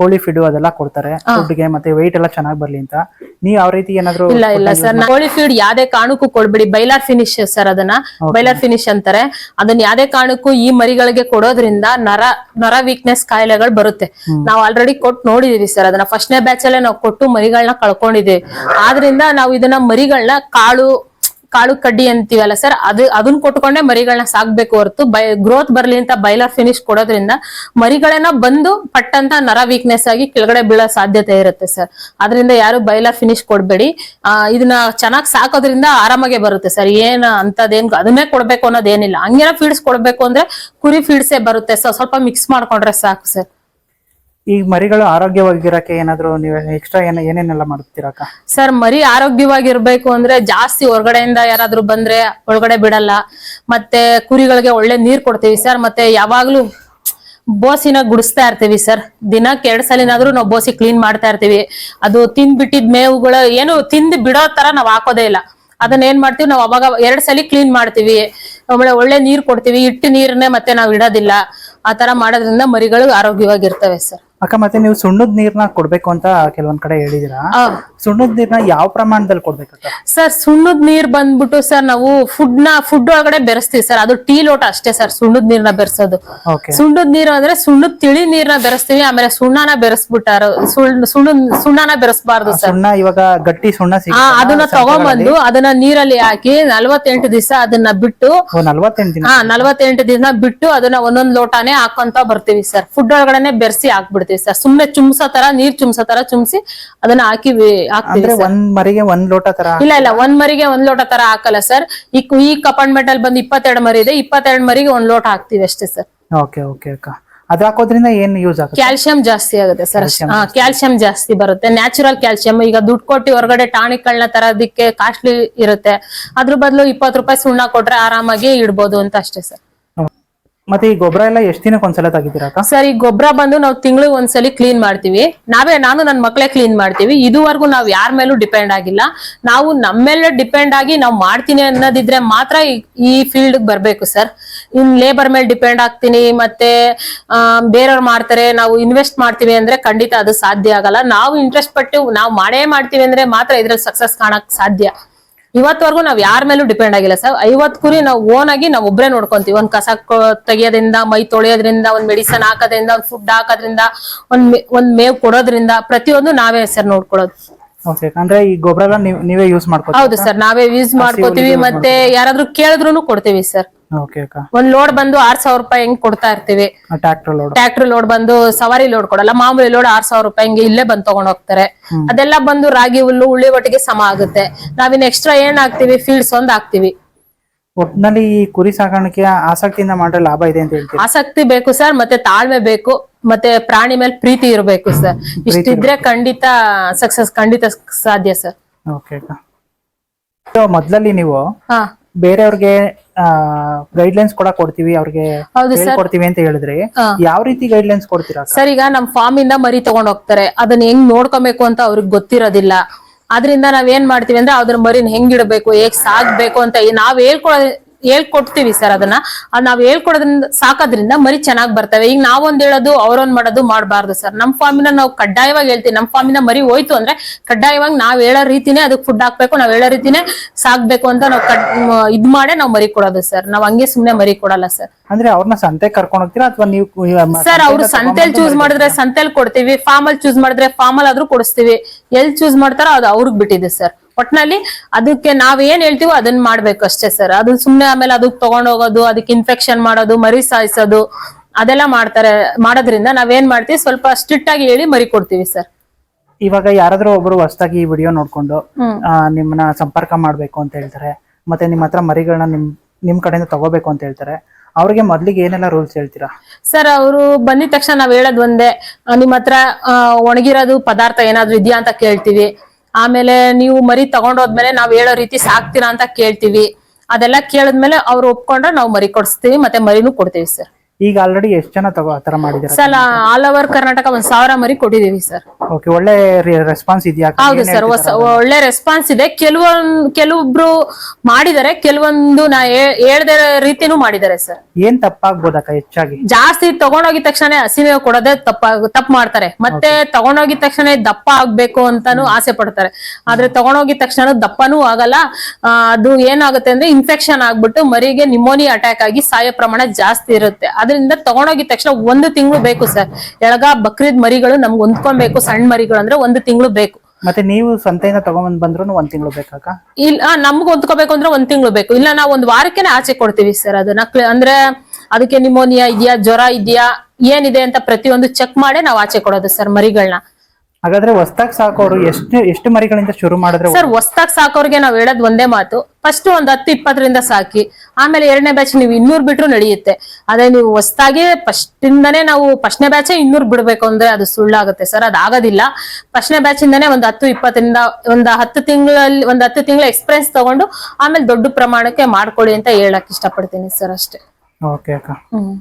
ಕೋಳಿ ಫೀಡ್ ಅದೆಲ್ಲ ಕೊಡ್ತಾರೆ ಫುಡ್ಗೆ ಮತ್ತೆ ವೆಯ್ಟ್ ಎಲ್ಲ ಚೆನ್ನಾಗಿ ಬರ್ಲಿ ಅಂತ. ನೀವು ಯಾವ ರೀತಿ ಏನಾದ್ರು ಇಲ್ಲ ಇಲ್ಲ ಸರ್ ಕೋಳಿ ಫೀಡ್ ಯಾವ್ದೇ ಕಾರಣಕ್ಕೂ ಕೊಡ್ಬೇಡಿ. ಬೈಲಾರ್ ಫಿನಿಶ್ ಸರ್ ಅದನ್ನ. ಬೈಲಾರ್ ಫಿನಿಶ್ ಅಂತಾರೆ. ಅದನ್ನ ಯಾವ್ದೇ ಕಾರಣಕ್ಕೂ ಈ ಮರಿಗಳಿಗೆ ಕೊಡೋದ್ರಿಂದ ನರ ನರ ವೀಕ್ನೆಸ್ ಕಾಯಿಲೆಗಳು ಬರುತ್ತೆ. ನಾವು ಆಲ್ರೆಡಿ ಕೊಟ್ಟು ನೋಡಿದೀವಿ ಸರ್ ಅದನ್ನ. ಫಸ್ಟ್ನೇ ಬ್ಯಾಚ್ ಅಲ್ಲೇ ನಾವು ಕೊಟ್ಟು ಮರಿಗಳನ್ನ ಕಳ್ಕೊಂಡಿದ್ದೀವಿ. ಆದ್ರಿಂದ ನಾವು ಇದನ್ನ ಮರಿಗಳನ್ನ ಕಾಳು ಕಾಳು ಕಡ್ಡಿ ಅಂತೀವಲ್ಲ ಸರ್ ಅದು, ಅದನ್ನ ಕೊಟ್ಕೊಂಡೆ ಮರಿಗಳನ್ನ ಸಾಕ್ಬೇಕು ಹೊರತು, ಬೈ ಗ್ರೋತ್ ಬರ್ಲಿ ಅಂತ ಬೈಲರ್ ಫಿನಿಶ್ ಕೊಡೋದ್ರಿಂದ ಮರಿಗಳನ್ನ ಬಂದು ಪಟ್ಟಂತ ನರ ವೀಕ್ನೆಸ್ ಆಗಿ ಕೆಳಗಡೆ ಬೀಳೋ ಸಾಧ್ಯತೆ ಇರುತ್ತೆ ಸರ್ ಅದರಿಂದ ಯಾರು ಬೈಲರ್ ಫಿನಿಶ್ ಕೊಡ್ಬೇಡಿ. ಇದನ್ನ ಚೆನ್ನಾಗಿ ಸಾಕೋದ್ರಿಂದ ಆರಾಮಾಗೆ ಬರುತ್ತೆ ಸರ್ ಏನ್ ಅಂತದೇನ್, ಅದನ್ನೇ ಕೊಡ್ಬೇಕು ಅನ್ನೋದೇನಿಲ್ಲ. ಹಂಗೇನ ಫೀಡ್ಸ್ ಕೊಡ್ಬೇಕು ಅಂದ್ರೆ ಕುರಿ ಫೀಡ್ಸೇ ಬರುತ್ತೆ ಸರ್ ಸ್ವಲ್ಪ ಮಿಕ್ಸ್ ಮಾಡ್ಕೊಂಡ್ರೆ ಸಾಕು ಸರ್ ಈ ಮರಿಗಳು ಆರೋಗ್ಯವಾಗಿರಕ್ಕೆ ಏನಾದ್ರು ನೀವು ಎಕ್ಸ್ಟ್ರಾ ಏನ ಏನೇನೆಲ್ಲ ಮಾಡ್ತೀರಕ್ಕ ಸರ್ ಮರಿ ಆರೋಗ್ಯವಾಗಿರ್ಬೇಕು ಅಂದ್ರೆ ಜಾಸ್ತಿ ಹೊರಗಡೆಯಿಂದ ಯಾರಾದ್ರೂ ಬಂದ್ರೆ ಒಳಗಡೆ ಬಿಡಲ್ಲ. ಮತ್ತೆ ಕುರಿಗಳಿಗೆ ಒಳ್ಳೆ ನೀರ್ ಕೊಡ್ತೀವಿ ಸರ್ ಮತ್ತೆ ಯಾವಾಗ್ಲೂ ಬೋಸಿನ ಗುಡಿಸ್ತಾ ಇರ್ತೀವಿ ಸರ್ ದಿನಕ್ಕೆ ಎರಡ್ ಸಲಿನಾದ್ರೂ ನಾವು ಬೋಸಿ ಕ್ಲೀನ್ ಮಾಡ್ತಾ ಇರ್ತೀವಿ. ಅದು ತಿಂದ್ ಬಿಟ್ಟಿದ್ ಮೇವುಗಳು ಏನು ತಿಂದ್ ಬಿಡೋ ತರ ನಾವ್ ಹಾಕೋದೇ ಇಲ್ಲ. ಅದನ್ನ ಏನ್ ಮಾಡ್ತೀವಿ, ನಾವು ಅವಾಗ ಎರಡ್ ಸಲ ಕ್ಲೀನ್ ಮಾಡ್ತೀವಿ. ಆಮೇಲೆ ಒಳ್ಳೆ ನೀರ್ ಕೊಡ್ತೀವಿ. ಇಟ್ಟು ನೀರನ್ನೇ ಮತ್ತೆ ನಾವ್ ಇಡೋದಿಲ್ಲ. ಆ ತರ ಮಾಡೋದ್ರಿಂದ ಮರಿಗಳು ಆರೋಗ್ಯವಾಗಿರ್ತವೆ ಸರ್ ಅಕ್ಕ ಮತ್ತೆ ನೀವು ಸುಣ್ಣದ ನೀರ್ನ ಕೊಡ್ಬೇಕು ಅಂತ ಕೆಲವೊಂದ್ ಕಡೆ ಹೇಳಿದಿರಾ? ಸುಣ್ಣದ ನೀರ್ನ ಯಾವ ಪ್ರಮಾಣದಲ್ಲಿ ಕೊಡ್ಬೇಕು ಸರ್ ಸುಣ್ಣದ ನೀರ್ ಬಂದ್ಬಿಟ್ಟು ಸರ್ ನಾವು ಫುಡ್ನ ಫುಡ್ ಒಳಗಡೆ ಬೆರೆಸ್ತೀವಿ ಸರ್. ಅದು ಟೀ ಲೋಟ ಅಷ್ಟೇ ಸರ್ ಸುಣ್ಣದ ನೀರ್ನ ಬೆರೆಸೋದು. ಸುಣ್ಣದ ನೀರು ಅಂದ್ರೆ ಸುಣ್ಣದ ತಿಳಿ ನೀರ್ನ ಬೆರೆಸ್ತೀವಿ ಆಮೇಲೆ ಸುಣ್ಣನ ಬೆರೆಸ್ಬಿಟ್ಟಾರ. ಸುಣ್ಣ ಸುಣ್ಣ ಸುಣ್ಣನ ಬೆರೆಸಬಾರ್ದು ಸರ್. ಸುಣ್ಣ ಇವಾಗ ಗಟ್ಟಿ ಸುಣ್ಣ ಅದನ್ನ ತಗೊಂಬಂದು ಅದನ್ನ ನೀರಲ್ಲಿ ಹಾಕಿ ನಲ್ವತ್ತೆಂಟು ದಿವಸ ಅದನ್ನ ಬಿಟ್ಟು ನಲ್ವತ್ತೆಂಟು ದಿನ? ಬಿಟ್ಟು ಅದನ್ನ ಒಂದೊಂದ್ ಲೋಟಾನೇ ಹಾಕೊಂತ ಬರ್ತೀವಿ ಸರ್. ಫುಡ್ ಒಳಗಡೆ ಬೆರೆಸಿ ಹಾಕ್ಬಿಡ್ತೀವಿ. ಸರ್. ಸುಮ್ನೆ ಚುಮ್ಸೋ ತರ ನೀರ್ ಚುಮ್ಸೋ ತರ ಚುಮ್ಸಿ ಅದನ್ನ ಹಾಕಿ ಹಾಕ್ತೀವಿ ಒಂದ್ ಮರಿಗೆ ಒಂದ್ ಲೋಟ ತರ ಇಲ್ಲ ಇಲ್ಲ ಒಂದ್ ಮರಿಗೆ ಒಂದ್ ಲೋಟ ತರ ಹಾಕಲ್ಲ ಸರ್. ಈ ಈ ಅಪಾರ್ಟ್ಮೆಂಟ್ ಅಲ್ಲಿ ಬಂದು ಇಪ್ಪತ್ತೆರಡು ಮರಿ ಇದೆ. ಇಪ್ಪತ್ತೆರಡು ಮರಿಗೆ ಒಂದ್ ಲೋಟ ಹಾಕ್ತಿವಿ ಅಷ್ಟೇ ಸರ್. ಓಕೆ ಓಕೆ ಅಕ್ಕ ಅದ್ ಹಾಕೋದ್ರಿಂದ ಏನ್ ಯೂಸ್ ಆಗುತ್ತೆ? ಕ್ಯಾಲ್ಸಿಯಂ ಜಾಸ್ತಿ ಆಗುತ್ತೆ ಸರ್. ಹಾ ಕ್ಯಾಲ್ಸಿಯಂ ಜಾಸ್ತಿ ಬರುತ್ತೆ. ನ್ಯಾಚುರಲ್ ಕ್ಯಾಲ್ಸಿಯಂ ಈಗ ದುಡ್ಡು ಕೊಟ್ಟು ಹೊರಗಡೆ ಟಾನಿಕ್ಗಳನ್ನ ತರೋದಕ್ಕೆ ಕಾಸ್ಟ್ಲಿ ಇರುತ್ತೆ. ಅದ್ರ ಬದಲು ಇಪ್ಪತ್ತು ರೂಪಾಯಿ ಸುಣ್ಣ ಕೊಟ್ರೆ ಆರಾಮಾಗಿ ಇಡ್ಬೋದು ಅಂತ ಅಷ್ಟೇ ಸರ್. ಮತ್ತೆ ಈ ಗೊಬ್ಬರ ಎಲ್ಲ ಎಷ್ಟು ದಿನಕ್ಕೆ ಒಂದ್ಸಲ ತೆಗಿತೀರಕ್ಕ ಸರ್ ಈ ಗೊಬ್ಬರ ಬಂದು ನಾವು ತಿಂಗಳಿಗೆ ಒಂದ್ಸಲಿ ಕ್ಲೀನ್ ಮಾಡ್ತೀವಿ. ನಾವೇ ನಾನು ನನ್ನ ಮಕ್ಕಳೇ ಕ್ಲೀನ್ ಮಾಡ್ತೀವಿ. ಇದುವರೆಗೂ ನಾವು ಯಾರ ಮೇಲೂ ಡಿಪೆಂಡ್ ಆಗಿಲ್ಲ. ನಾವು ನಮ್ಮ ಮೇಲೆ ಡಿಪೆಂಡ್ ಆಗಿ ನಾವು ಮಾಡ್ತೀನಿ ಅನ್ನೋದಿದ್ರೆ ಮಾತ್ರ ಈ- ಈ ಫೀಲ್ಡ್ ಬರ್ಬೇಕು ಸರ್. ಇನ್ ಲೇಬರ್ ಮೇಲೆ ಡಿಪೆಂಡ್ ಆಗ್ತೀನಿ ಮತ್ತೆ ಆ, ಬೇರೆಯವ್ರು ಮಾಡ್ತಾರೆ ನಾವು ಇನ್ವೆಸ್ಟ್ ಮಾಡ್ತೀವಿ ಅಂದ್ರೆ ಖಂಡಿತ ಅದು ಸಾಧ್ಯ ಆಗಲ್ಲ. ನಾವು ಇಂಟ್ರೆಸ್ಟ್ ಪಟ್ಟು ನಾವು ಮಾಡೇ ಮಾಡ್ತೀವಿ ಅಂದ್ರೆ ಮಾತ್ರ ಇದ್ರಲ್ಲಿ ಸಕ್ಸಸ್ ಕಾಣಕ್ ಸಾಧ್ಯ. ಇವತ್ವರೆಗೂ ನಾವ್ ಯಾರ ಮೇಲೂ ಡಿಪೆಂಡ್ ಆಗಿಲ್ಲ ಸರ್ ಐವತ್ ಕುರಿ ನಾವು ಓನ್ ಆಗಿ ನಾವ್ ಒಬ್ರೇ ನೋಡ್ಕೊಂತೀವಿ. ಒಂದ್ ಕಸ ತೆಗಿಯೋದ್ರಿಂದ ಮೈ ತೊಳೆಯೋದ್ರಿಂದ ಒಂದ್ ಮೆಡಿಸನ್ ಹಾಕೋದ್ರಿಂದ ಒಂದ್ ಫುಡ್ ಹಾಕೋದ್ರಿಂದ ಒಂದ್ ಒಂದ್ ಮೇವ್ ಕೊಡೋದ್ರಿಂದ ಪ್ರತಿಯೊಂದು ನಾವೇ ಸರ್ ನೋಡ್ಕೊಳ್ಳೋದು. ಓಕೆ ಅಂದ್ರೆ ಈ ಗೊಬ್ಬರ ನೀವೇ ಯೂಸ್ ಮಾಡ್ಕೊ ಹೌದು ಸರ್ ನಾವೇ ಯೂಸ್ ಮಾಡ್ಕೋತೀವಿ. ಮತ್ತೆ ಯಾರಾದ್ರೂ ಕೇಳಿದ್ರು ಕೊಡ್ತೀವಿ ಸರ್ ಓಕೆ ಅಕ್ಕ. ಒಂದ್ ಲೋಡ್ ಬಂದು ಆರ್ ಸಾವಿರ ರೂಪಾಯಿ ಹೆಂಗ್ ಕೊಡ್ತಾ ಇರ್ತೀವಿ. ಟ್ರಾಕ್ಟರ್ ಲೋಡ್ ಟ್ರಾಕ್ಟರ್ ಲೋಡ್ ಬಂದು ಸವಾರಿ ಲೋಡ್ ಕೊಡಲ್ಲ ಮಾಮೂಲಿ ಲೋಡ್ ಆರ್ ಸಾವಿರ ರೂಪಾಯಿ ಹಿಂಗೆ ಇಲ್ಲೇ ಬಂದ್ ತಗೊಂಡ್ ಹೋಗ್ತಾರೆ. ಅದೆಲ್ಲ ಬಂದು ರಾಗಿ ಹುಲ್ಲು ಉಳ್ಳಿ ಒಟ್ಟಿಗೆ ಸಮ ಆಗುತ್ತೆ. ನಾವಿನ್ ಎಕ್ಸ್ಟ್ರಾ ಏನ್ ಹಾಕ್ತಿವಿ? ಫೀಲ್ಡ್ಸ್ ಒಂದ್ ಹಾಕ್ತಿವಿ. ಒಟ್ನಲ್ಲಿ ಈ ಕುರಿ ಸಾಕಾಣಿಕೆ ಆಸಕ್ತಿಯಿಂದ ಮಾಡ್ರೆ ಲಾಭ ಇದೆ ಅಂತ ಹೇಳ್ತೀವಿ ಆಸಕ್ತಿ ಬೇಕು ಸರ್ ಮತ್ತೆ ತಾಳ್ಮೆ ಬೇಕು ಮತ್ತೆ ಪ್ರಾಣಿ ಮೇಲೆ ಪ್ರೀತಿ ಇರಬೇಕು ಸರ್. ಇಷ್ಟಿದ್ರೆ ಖಂಡಿತ ಸಕ್ಸಸ್ ಖಂಡಿತ ಸಾಧ್ಯ ಸರ್. ಓಕೆ ಅಕ್ಕ. ಮೊದ್ಲಲ್ಲಿ ನೀವು ಬೇರೆಯವ್ರಿಗೆ ಗೈಡ್ಲೈನ್ಸ್ ಕೂಡ ಕೊಡ್ತೀವಿ ಅವ್ರಿಗೆ ಕೊಡ್ತೀವಿ ಅಂತ ಹೇಳಿದ್ರಿ. ಯಾವ ರೀತಿ ಗೈಡ್ಲೈನ್ಸ್ ಕೊಡ್ತೀರಾ? ಸರ್? ಈಗ ನಮ್ ಫಾರ್ಮ್ ಇಂದ ಮರಿ ತಗೊಂಡ್ ಹೋಗ್ತಾರೆ. ಅದನ್ನ ಹೆಂಗ್ ನೋಡ್ಕೊಬೇಕು ಅಂತ ಅವ್ರಿಗೆ ಗೊತ್ತಿರೋದಿಲ್ಲ. ಅದರಿಂದ ನಾವ್ ಏನ್ ಮಾಡ್ತೀವಿ ಅಂದ್ರೆ ಅದ್ರ ಮರಿನ ಹೆಂಗ್ ಇಡಬೇಕು ಹೇಗ್ ಸಾಕ್ಬೇಕು ಅಂತ ನಾವ್ ಹೇಳ್ಕೊಡೋ ಹೇಳ್ಕೊಡ್ತೀವಿ ಸರ್ ಅದನ್ನ. ಅದ್ ನಾವ್ ಹೇಳ್ಕೊಡೋದ್ರಿಂದ ಸಾಕೋದ್ರಿಂದ ಮರಿ ಚೆನ್ನಾಗ್ ಬರ್ತವೆ. ಈಗ ನಾವೊಂದ್ ಹೇಳೋದು ಅವ್ರೊಂದ್ ಮಾಡೋದು ಮಾಡಬಾರ್ದು ಸರ್. ನಮ್ ಫಾರ್ಮಿನ ನಾವು ಕಡ್ಡಾಯವಾಗಿ ಹೇಳ್ತೀವಿ. ನಮ್ ಫಾರ್ಮಿನ ಮರಿ ಹೋಯ್ತು ಅಂದ್ರೆ ಕಡ್ಡಾಯವಾಗಿ ನಾವ್ ಹೇಳೋ ರೀತಿನೇ ಅದಕ್ಕೆ ಫುಡ್ ಹಾಕ್ಬೇಕು ನಾವ್ ಹೇಳೋ ರೀತಿನೇ ಸಾಕ್ಬೇಕು ಅಂತ ನಾವು ಕಡ್ ಇದ್ ಮಾಡೇ ನಾವ್ ಮರಿ ಕೊಡೋದು ಸರ್. ನಾವ್ ಹಂಗೆ ಸುಮ್ನೆ ಮರಿ ಕೊಡಲ್ಲ ಸರ್. ಅಂದ್ರೆ ಅವ್ರನ್ನ ಸಂತೆ ಕರ್ಕೊಂಡು ಹೋಗ್ತೀರಾ ಅಥವಾ ನೀವು ಸರ್ ಅವ್ರು ಸಂತೆಲ್ ಚೂಸ್ ಮಾಡಿದ್ರೆ ಸಂತೆಲ್ ಕೊಡ್ತೀವಿ. ಫಾರ್ಮ್ ಅಲ್ಲಿ ಚೂಸ್ ಮಾಡಿದ್ರೆ ಫಾರ್ಮ್ ಅಲ್ಲಿ ಆದ್ರೂ ಕೊಡಿಸ್ತೀವಿ. ಎಲ್ ಚೂಸ್ ಮಾಡ್ತಾರೋ ಅದು ಅವ್ರಿಗೆ ಬಿಟ್ಟಿದೆ ಸರ್. ಒಟ್ನಲ್ಲಿ ಅದಕ್ಕೆ ನಾವ್ ಏನ್ ಹೇಳ್ತೀವೋ ಅದನ್ನ ಮಾಡ್ಬೇಕು ಅಷ್ಟೇ ಸರ್ ಅದು ಸುಮ್ನೆ ಆಮೇಲೆ ಅದಕ್ಕೆ ತಗೊಂಡೋಗೋದು ಅದಕ್ಕೆ ಇನ್ಫೆಕ್ಷನ್ ಮಾಡೋದು ಮರಿ ಸಾಯಿಸೋದು ಅದೆಲ್ಲ ಮಾಡ್ತಾರೆ ಮಾಡೋದ್ರಿಂದ ನಾವೇನ್ ಮಾಡ್ತೀವಿ ಸ್ವಲ್ಪ ಸ್ಟ್ರಿಕ್ಟ್ ಆಗಿ ಹೇಳಿ ಮರಿ ಕೊಡ್ತೀವಿ ಸರ್ ಇವಾಗ ಯಾರಾದ್ರೂ ಒಬ್ರು ಹೊಸದಾಗಿ ಈ ವಿಡಿಯೋ ನೋಡ್ಕೊಂಡು ಆ, ನಿಮ್ಮನ್ನ ಸಂಪರ್ಕ ಮಾಡ್ಬೇಕು ಅಂತ ಹೇಳ್ತಾರೆ ಮತ್ತೆ ನಿಮ್ಮ ಹತ್ರ ಮರಿಗಳನ್ನ ನಿಮ್ ನಿಮ್ ಕಡೆಯಿಂದ ತಗೋಬೇಕು ಅಂತ ಹೇಳ್ತಾರೆ ಅವ್ರಿಗೆ ಮೊದ್ಲಿಗೆ ಏನೆಲ್ಲ ರೂಲ್ಸ್ ಹೇಳ್ತೀರಾ? ಸರ್ ಅವರು ಬಂದಿದ ತಕ್ಷಣ ನಾವ್ ಹೇಳೋದ್ ಒಂದೇ ಆ, ನಿಮ್ ಹತ್ರ ಆ, ಒಣಗಿರೋದು ಪದಾರ್ಥ ಏನಾದ್ರು ಇದೆಯಾ ಅಂತ ಕೇಳ್ತೀವಿ ಆಮೇಲೆ ನೀವು ಮರಿ ತಗೊಂಡೋದ್ಮೇಲೆ ನಾವ್ ಹೇಳೋ ರೀತಿ ಸಾಕ್ತೀರಾ ಅಂತ ಕೇಳ್ತೀವಿ. ಅದೆಲ್ಲ ಕೇಳಿದ್ಮೇಲೆ ಅವ್ರು ಒಪ್ಕೊಂಡ್ರೆ ನಾವು ಮರಿ ಕೊಡಿಸ್ತೀವಿ, ಮತ್ತೆ ಮರಿನೂ ಕೊಡ್ತೀವಿ ಸರ್. ಈಗ ಆಲ್ರೆಡಿ ಎಷ್ಟ್ ಜನ ತಗೋ ಆತರ ಮಾಡಿದಾರೆ ಸರ್ ಆಲ್ ಓವರ್ ಕರ್ನಾಟಕ ಒಂದ್ ಸಾವಿರ ಮರಿ ಕೊಟ್ಟಿದೀವಿ ಸರ್ ಓಕೆ ಒಳ್ಳೆ ರೆಸ್ಪಾನ್ಸ್ ಇದೆಯಾ? ಹೌದು ಸರ್? ಒಳ್ಳೆ ರೆಸ್ಪಾನ್ಸ್ ಇದೆ. ಕೆಲವೊಂದ್ ಕೆಲವೊಬ್ರು ಮಾಡಿದ್ದಾರೆ ಕೆಲವೊಂದು ನಾ ಹೇಳದ ರೀತಿನೂ ಮಾಡಿದ್ದಾರೆ ಸರ್ ಏನ್ ತಪ್ಪಾಗ್ಬೋದಕ್ಕ ಹೆಚ್ಚಾಗಿ? ಜಾಸ್ತಿ ತಗೊಂಡೋಗಿದ ತಕ್ಷಣ ಹಸಿವೆ ಕೊಡೋದೇ ತಪ್ಪ ತಪ್ಪು ಮಾಡ್ತಾರೆ. ಮತ್ತೆ ತಗೊಂಡೋಗಿದ ತಕ್ಷಣ ದಪ್ಪ ಆಗ್ಬೇಕು ಅಂತಾನು ಆಸೆ ಪಡ್ತಾರೆ. ಆದ್ರೆ ತಗೊಂಡೋಗಿದ ತಕ್ಷಣ ದಪ್ಪನೂ ಆಗಲ್ಲ. ಆ, ಅದು ಏನಾಗುತ್ತೆ ಅಂದ್ರೆ ಇನ್ಫೆಕ್ಷನ್ ಆಗ್ಬಿಟ್ಟು ಮರಿಗೆ ನಿಮೋನಿಯಾ ಅಟ್ಯಾಕ್ ಆಗಿ ಸಾಯೋ ಪ್ರಮಾಣ ಜಾಸ್ತಿ ಇರುತ್ತೆ. ಅದರಿಂದ ತಗೊಂಡೋಗಿದ ತಕ್ಷಣ ಒಂದು ತಿಂಗಳು ಬೇಕು ಸರ್. ಎಳಗ ಬಕ್ರೀದ್ ಮರಿಗಳು ನಮ್ಗೆ ಹೊಂದ್ಕೊಬೇಕು ಸಣ್ಣ ಮರಿಗಳು ಅಂದ್ರೆ ಒಂದು ತಿಂಗಳು ಬೇಕು. ಮತ್ತೆ ನೀವು ಸಂತೆಯಿಂದ ತಗೊಂಡ್ ಬಂದ್ರು ಒಂದ್ ತಿಂಗಳು ಬೇಕಾಕ ಇಲ್ಲ ನಮ್ಗೆ ಹೊಂದ್ಕೋಬೇಕು ಅಂದ್ರೆ ಒಂದ್ ತಿಂಗಳು ಬೇಕು. ಇಲ್ಲ ನಾವು ಒಂದ್ ವಾರಕ್ಕೆನೆ ಆಚೆ ಕೊಡ್ತೀವಿ ಸರ್ ಅದನ್ನ. ಅಂದ್ರೆ ಅದಕ್ಕೆ ನಿಮೋನಿಯಾ ಇದೆಯಾ ಜ್ವರ ಇದೆಯಾ ಏನಿದೆ ಅಂತ ಪ್ರತಿಯೊಂದು ಚೆಕ್ ಮಾಡಿ ನಾವು ಆಚೆ ಕೊಡೋದು ಸರ್ ಮರಿಗಳನ್ನ ಹಾಗಾದ್ರೆ ಹೊಸ್ದಾಗ್ ಸಾಕೋರು ಎಷ್ಟು ಎಷ್ಟು ಮರಿಗಳಿಂದ ಶುರು ಮಾಡಿದ್ರೆ ಸರ್ ಹೊಸ್ದಾಗ್ ಸಾಕೋರ್ಗೆ ನಾವ್ ಹೇಳೋದ್ ಒಂದೇ ಮಾತು. ಫಸ್ಟ್ ಒಂದ್ ಹತ್ತು ಇಪ್ಪತ್ತರಿಂದ ಸಾಕಿ. ಆಮೇಲೆ ಎರಡನೇ ಬ್ಯಾಚ್ ನೀವು ಇನ್ನೂರ್ ಬಿಟ್ರು ನಡೆಯುತ್ತೆ. ಅದೇ ನೀವು ಹೊಸ್ದಾಗಿ ಫಸ್ಟ್ ಇಂದನೇ ನಾವು ಫಸ್ಟ್ನೇ ಬ್ಯಾಚ್ ಇನ್ನೂರ್ ಬಿಡ್ಬೇಕು ಅಂದ್ರೆ ಅದು ಸುಳ್ಳಾಗುತ್ತೆ ಸರ್ ಅದಾಗೋದಿಲ್ಲ. ಫಸ್ಟ್ನೇ ಬ್ಯಾಚ್ ಇಂದಾನೆ ಒಂದ್ ಹತ್ತು ಇಪ್ಪತ್ತರಿಂದ ಒಂದ್ ಹತ್ತು ತಿಂಗಳಲ್ಲಿ ಒಂದ್ ಹತ್ತು ತಿಂಗಳ ಎಕ್ಸ್ಪೀರಿಯನ್ಸ್ ತಗೊಂಡು ಆಮೇಲೆ ದೊಡ್ಡ ಪ್ರಮಾಣಕ್ಕೆ ಮಾಡ್ಕೊಳ್ಳಿ ಅಂತ ಹೇಳಕ್ ಇಷ್ಟಪಡ್ತೀನಿ ಸರ್ ಅಷ್ಟೇ. ಓಕೆ ಅಕ್ಕ. ಹ್ಮ್.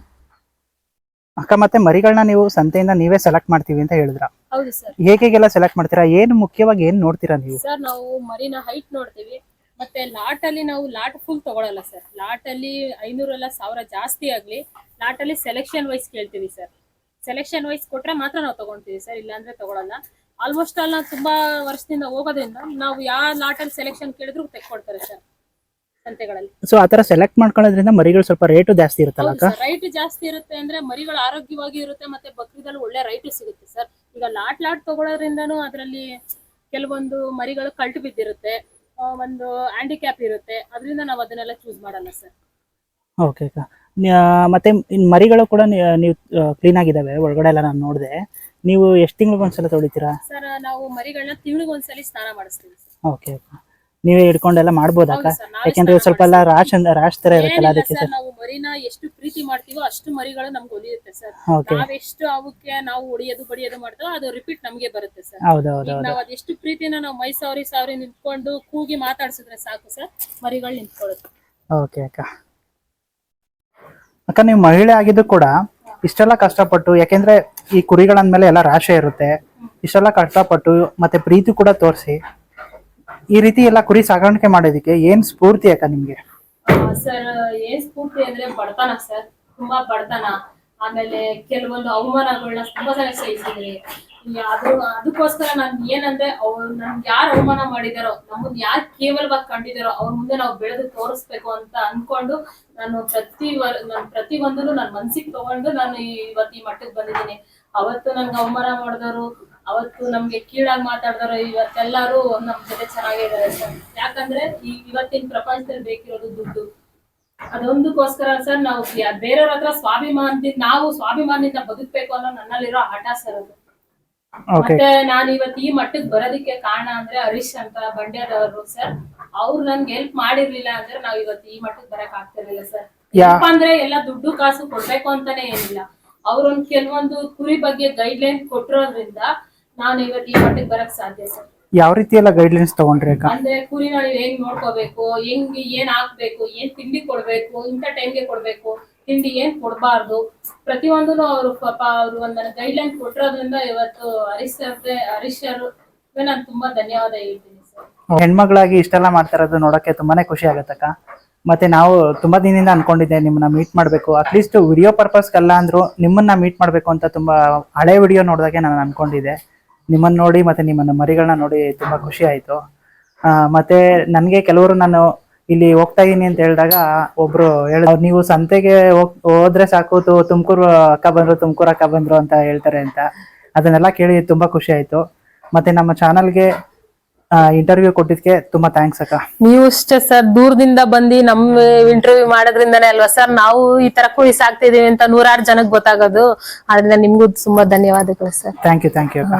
ಅಕ್ಕ ಮತ್ತೆ ಮರಿಗಳನ್ನ ನೀವು ಸಂತೆಯಿಂದ ನೀವೇ ಸೆಲೆಕ್ಟ್ ಮಾಡ್ತೀವಿ ಅಂತ ಹೇಳಿದ್ರ? ಹೌದು ಸರ್ ಹೇಗೆಲ್ಲ ಸೆಲೆಕ್ಟ್ ಮಾಡ್ತೀರಾ? ಏನು ಮುಖ್ಯವಾಗಿ ಏನ್ ನೋಡ್ತೀರಾ ನೀವು? ಸರ್ ನಾವು ಮರಿನ ಹೈಟ್ ನೋಡ್ತೀವಿ. ಮತ್ತೆ ಲಾಟ್ ಅಲ್ಲಿ ನಾವು ಲಾಟ್ ಫುಲ್ ತಗೊಳಲ್ಲ ಸರ್ ಲಾಟ್ ಅಲ್ಲಿ ಐನೂರಲ್ಲ ಸಾವಿರ ಜಾಸ್ತಿ ಆಗ್ಲಿ ಲಾಟ್ ಅಲ್ಲಿ ಸೆಲೆಕ್ಷನ್ ವೈಸ್ ಕೇಳ್ತೀವಿ ಸರ್ ಸೆಲೆಕ್ಷನ್ ವೈಸ್ ಕೊಟ್ರೆ ಮಾತ್ರ ನಾವು ತಗೊಂತೀವಿ ಸರ್ ಇಲ್ಲಾಂದ್ರೆ ತಗೊಳಲ್ಲ. ಆಲ್ಮೋಸ್ಟ್ ಅಲ್ಲ ತುಂಬಾ ವರ್ಷದಿಂದ ಹೋಗೋದ್ರಿಂದ ನಾವು ಯಾವ ಲಾಟ್ ಅಲ್ಲಿ ಸೆಲೆಕ್ಷನ್ ಕೇಳಿದ್ರು ತೆಕ್ಕೊಡ್ತಾರೆ ಸರ್ ಸಂತೆಗಳಲ್ಲಿ ಸೊ ಆತರ ಸೆಲೆಕ್ಟ್ ಮಾಡ್ಕೊಳ್ಳೋದ್ರಿಂದ ಮರಿಗಳು ಸ್ವಲ್ಪ ರೇಟ್ ಜಾಸ್ತಿ ಇರುತ್ತಲ್ಲ ಅಕ್ಕ? ರೈಟ್ ಜಾಸ್ತಿ ಇರುತ್ತೆ ಅಂದ್ರೆ ಮರಿಗಳು ಆರೋಗ್ಯವಾಗಿ ಇರುತ್ತೆ ಮತ್ತೆ ಬಕ್ರಿದಲ್ಲಿ ಒಳ್ಳೆ ರೈಟ್ ಸಿಗುತ್ತೆ ಸರ್ ಈಗ ಲಾಟ್ ಲಾಟ್ ತಗೊಳ್ಳೋದ್ರಿಂದನೂ ಅದರಲ್ಲಿ ಕೆಲವೊಂದು ಮರಿಗಳು ಕಲ್ಟ್ ಬಿದ್ದಿರುತ್ತೆ ಆ, ಒಂದು ಹ್ಯಾಂಡಿಕ್ಯಾಪ್ ಇರುತ್ತೆ. ಅದರಿಂದ ನಾವು ಅದನ್ನೆಲ್ಲ ಚೂಸ್ ಮಾಡಲ್ಲ ಸರ್ ಓಕೆ ಅಕ್ಕ. ನ್ಯಾ- ಮತ್ತೆ ಇನ್ ಮರಿಗಳು ಕೂಡ ನೀವು ಕ್ಲೀನ್ ಆಗಿದಾವೆ ಒಳಗಡೆ ಎಲ್ಲ ನಾನು ನೋಡಿದೆ. ನೀವು ಎಷ್ಟು ತಿಂಗಳಿಗೆ ಒಂದ್ಸಲ ತೊಳಿತೀರಾ? ಸರ್ ನಾವು ಮರಿಗಳನ್ನ ತಿಂಗಳಿಗೆ ಒಂದ್ಸಲಿ ಸ್ನಾನ ಮಾಡಿಸ್ತೀವಿ ಸರ್ ಓಕೆ ಅಕ್ಕ. ನೀವೇ ಹಿಡ್ಕೊಂಡೆಲ್ಲ ಮಾಡ್ಬೋದಕ್ಕ ಯಾಕಂದ್ರೆ ಸ್ವಲ್ಪ ಎಲ್ಲ ರಾಶ್ ರಾಶ್ ತರ ಇರುತ್ತಲ್ಲ ಅದಕ್ಕೆ ಸರ್ ನಾವು ಮರಿನ ಎಷ್ಟು ಪ್ರೀತಿ ಮಾಡ್ತೀವೋ ಅಷ್ಟು ಮರಿಗಳು ನಮ್ಗೆ ಒಲಿಯುತ್ತೆ ಸರ್. ಓಕೆ ನಾವೆಷ್ಟು ಅವಕ್ಕೆ ನಾವು ಹೊಡಿಯೋದು ಬಡಿಯೋದು ಮಾಡ್ತೀವೋ ಅದು ರಿಪೀಟ್ ನಮ್ಗೆ ಬರುತ್ತೆ ಸರ್. ಹೌದು ಹೌದು ಹೌದು. ನಾವು ಅದೆಷ್ಟು ಪ್ರೀತಿನ ನಾವು ಮೈ ಸಾರಿ ನಿಂತ್ಕೊಂಡು ಕೂಗಿ ಮಾತಾಡ್ಸಿದ್ರೆ ಸಾಕು ಸರ್ ಮರಿಗಳು ನಿಂತ್ಕೊಳ್ಳುತ್ತೆ ಓಕೆ ಅಕ್ಕ. ಅಕ್ಕ ನೀವು ಮಹಿಳೆ ಆಗಿದ್ದು ಕೂಡ ಇಷ್ಟೆಲ್ಲ ಕಷ್ಟಪಟ್ಟು ಯಾಕೆಂದ್ರೆ ಈ ಕುರಿಗಳಂದ್ಮೇಲೆ ಎಲ್ಲ ರಾಶೆ ಇರುತ್ತೆ. ಇಷ್ಟೆಲ್ಲ ಕಷ್ಟಪಟ್ಟು ಮತ್ತೆ ಪ್ರೀತಿ ಕೂಡ ತೋರಿಸಿ ಈ ರೀತಿ ಎಲ್ಲ ಕುರಿ ಸಾಗಾಣಿಕೆ ಮಾಡೋದಕ್ಕೆ ಏನ್ ಸ್ಫೂರ್ತಿ ಅಕ್ಕ ನಿಮ್ಗೆ? ಸರ್ ಏನ್ ಸ್ಫೂರ್ತಿ ಅಂದ್ರೆ ಬಡತನ ಸರ್ ತುಂಬಾ ಬಡತನ. ಆಮೇಲೆ ಕೆಲವೊಂದು ಅವಮಾನಗಳನ್ನ ತುಂಬಾ ಸಲ ಸಹಿಸಿದ್ರಿ. ಅದು, ಅದಕ್ಕೋಸ್ಕರ ನಾನ್ ಏನಂದ್ರೆ ಅವ್ರು ನಮ್ಗೆ ಯಾರು ಅವಮಾನ ಮಾಡಿದಾರೋ ನಮ್ಮನ್ನ ಯಾರು ಕೇವಲವಾಗಿ ಕಂಡಿದಾರೋ, ಅವ್ರ ಮುಂದೆ ನಾವು ಬೆಳೆದು ತೋರಿಸ್ಬೇಕು ಅಂತ ಅನ್ಕೊಂಡು ನಾನು ಪ್ರತಿ ವರ್ ನಾನು ಪ್ರತಿ ಒಂದನ್ನು ನನ್ನ ಮನ್ಸಿಗೆ ತಗೊಂಡು ನಾನು ಇವತ್ತು ಈ ಮಟ್ಟಕ್ಕೆ ಬಂದಿದ್ದೀನಿ. ಅವತ್ತು ನನ್ಗೆ ಅವಮಾನ ಮಾಡಿದವರು ಅವತ್ತು ನಮ್ಗೆ ಕೀಳಾಗಿ ಮಾತಾಡಿದ್ರು ಇವತ್ತೆಲ್ಲರೂ ನಮ್ ಜೊತೆ ಚೆನ್ನಾಗಿದ್ದಾರೆ ಸರ್. ಯಾಕಂದ್ರೆ ಈ ಇವತ್ತಿನ ಪ್ರಪಂಚದಲ್ಲಿ ಬೇಕಿರೋದು ದುಡ್ಡು. ಅದೊಂದಕ್ಕೋಸ್ಕರ ಸರ್ ನಾವು ಬೇರೆಯವ್ರ ಹತ್ರ ಸ್ವಾಭಿಮಾನದಿಂದ ನಾವು ಸ್ವಾಭಿಮಾನದಿಂದ ಬದುಕ್ಬೇಕು ಅನ್ನೋ ನನ್ನಲ್ಲಿರೋ ಹಠ ಸರ್ ಅದು. ಮತ್ತೆ ನಾನು ಇವತ್ತು ಈ ಮಟ್ಟಕ್ಕೆ ಬರೋದಕ್ಕೆ ಕಾರಣ ಅಂದ್ರೆ ಹರೀಶ್ ಅಂತ ಬಂಡ್ಯದವರು ಸರ್. ಅವ್ರು ನನ್ಗೆ ಹೆಲ್ಪ್ ಮಾಡಿರ್ಲಿಲ್ಲ ಅಂದ್ರೆ ನಾವ್ ಇವತ್ತು ಈ ಮಟ್ಟಕ್ಕೆ ಬರಕ್ ಆಗ್ತಿರ್ಲಿಲ್ಲ ಸರ್. ಹೆಲ್ಪ್ ಅಂದ್ರೆ ಎಲ್ಲ ದುಡ್ಡು ಕಾಸು ಕೊಡ್ಬೇಕು ಅಂತಾನೆ ಏನಿಲ್ಲ. ಅವ್ರೊಂದ್ ಕೆಲವೊಂದು ಕುರಿ ಬಗ್ಗೆ ಗೈಡ್ ಲೈನ್ ಕೊಟ್ಟಿರೋದ್ರಿಂದ ನಾನು ಇವತ್ತು ಈ ಮಟ್ಟಕ್ಕೆ ಬರಕ್ ಸಾಧ್ಯ ಸರ್. ಯಾವ ರೀತಿ ಎಲ್ಲ ಗೈಡ್ಲೈನ್ಸ್ ತಗೊಂಡ್ರಿ ಅಕ್ಕ? ಅಂದ್ರೆ ಕುರಿಗಳು ಹೆಂಗ್ ನೋಡ್ಕೋಬೇಕು ಹೆಂಗ್ ಏನ್ ಹಾಕ್ಬೇಕು ಏನ್ ತಿಂಡಿ ಕೊಡ್ಬೇಕು ಇಂಥ ಟೈಮ್ಗೆ ಕೊಡ್ಬೇಕು ತಿಂಡಿ ಏನ್ ಕೊಡ್ಬಾರ್ದು ಪ್ರತಿಯೊಂದು ಅವರು ಪಾಪ ಅವರು ಒಂದ್ ಗೈಡ್ ಲೈನ್ ಕೊಟ್ಟಿರೋದ್ರಿಂದ ಇವತ್ತು ಹರೀಶ್ ಸರ್ಗೆ ಹರೀಶ್ ಸರ್ ನಾನು ತುಂಬಾ ಧನ್ಯವಾದ ಹೇಳ್ತೀನಿ ಸರ್. ಹೆಣ್ಮಗಳಾಗಿ ಇಷ್ಟೆಲ್ಲ ಮಾಡ್ತರೋದು ನೋಡಕ್ಕೆ ತುಂಬಾನೇ ಖುಷಿ ಆಗತ್ತಕ್ಕ ಮತ್ತೆ ನಾವು ತುಂಬಾ ದಿನದಿಂದ ಅನ್ಕೊಂಡಿದ್ದೆ ನಿಮ್ಮನ್ನ ಮೀಟ್ ಮಾಡ್ಬೇಕು. ಅಟ್ಲೀಸ್ಟ್ ವಿಡಿಯೋ ಪರ್ಪಸ್ಗೆಲ್ಲ ಅಂದ್ರು ನಿಮ್ಮನ್ನ ಮೀಟ್ ಮಾಡ್ಬೇಕು ಅಂತ ತುಂಬಾ ಹಳೆ ವಿಡಿಯೋ ನೋಡಿದಾಗೆ ನಾನು ಅನ್ಕೊಂಡಿದ್ದೆ. ನಿಮ್ಮನ್ನ ನೋಡಿ ಮತ್ತೆ ನಿಮ್ಮನ್ನ ಮರಿಗಳನ್ನ ನೋಡಿ ತುಂಬಾ ಖುಷಿ ಆಯ್ತು. ಆ, ಮತ್ತೆ ನನಗೆ ಕೆಲವರು ನಾನು ಇಲ್ಲಿ ಹೋಗ್ತಾ ಇದೀನಿ ಅಂತ ಹೇಳಿದಾಗ ಒಬ್ರು ಹೇಳ ನೀವು ಸಂತೆಗೆ ಹೋದ್ರೆ ಸಾಕು ತುಮಕೂರು ಅಕ್ಕ ಬಂದ್ರು ತುಮಕೂರು ಅಕ್ಕ ಬಂದ್ರು ಅಂತ ಹೇಳ್ತಾರೆ ಅಂತ. ಅದನ್ನೆಲ್ಲ ಕೇಳಿ ತುಂಬಾ ಖುಷಿ ಆಯ್ತು. ಮತ್ತೆ ನಮ್ಮ ಚಾನಲ್ಗೆ ಇಂಟರ್ವ್ಯೂ ಕೊಟ್ಟಿದ್ಕೆ ತುಂಬಾ ಥ್ಯಾಂಕ್ಸ್ ಅಕ್ಕ. ನೀವು ಅಷ್ಟೇ ಸರ್ ದೂರದಿಂದ ಬಂದು ನಮ್ ಇಂಟರ್ವ್ಯೂ ಮಾಡೋದ್ರಿಂದನೇ ಅಲ್ವಾ ಸರ್ ನಾವು ಈ ತರ ಕುರಿ ಸಾಕ್ತಿದೀವಿ ಅಂತ ನೂರಾರು ಜನಕ್ಕೆ ಗೊತ್ತಾಗೋದು. ಆದ್ರಿಂದ ನಿಮ್ಗೂ ತುಂಬಾ ಧನ್ಯವಾದಗಳು sir thank you thank you ಅಕ್ಕ.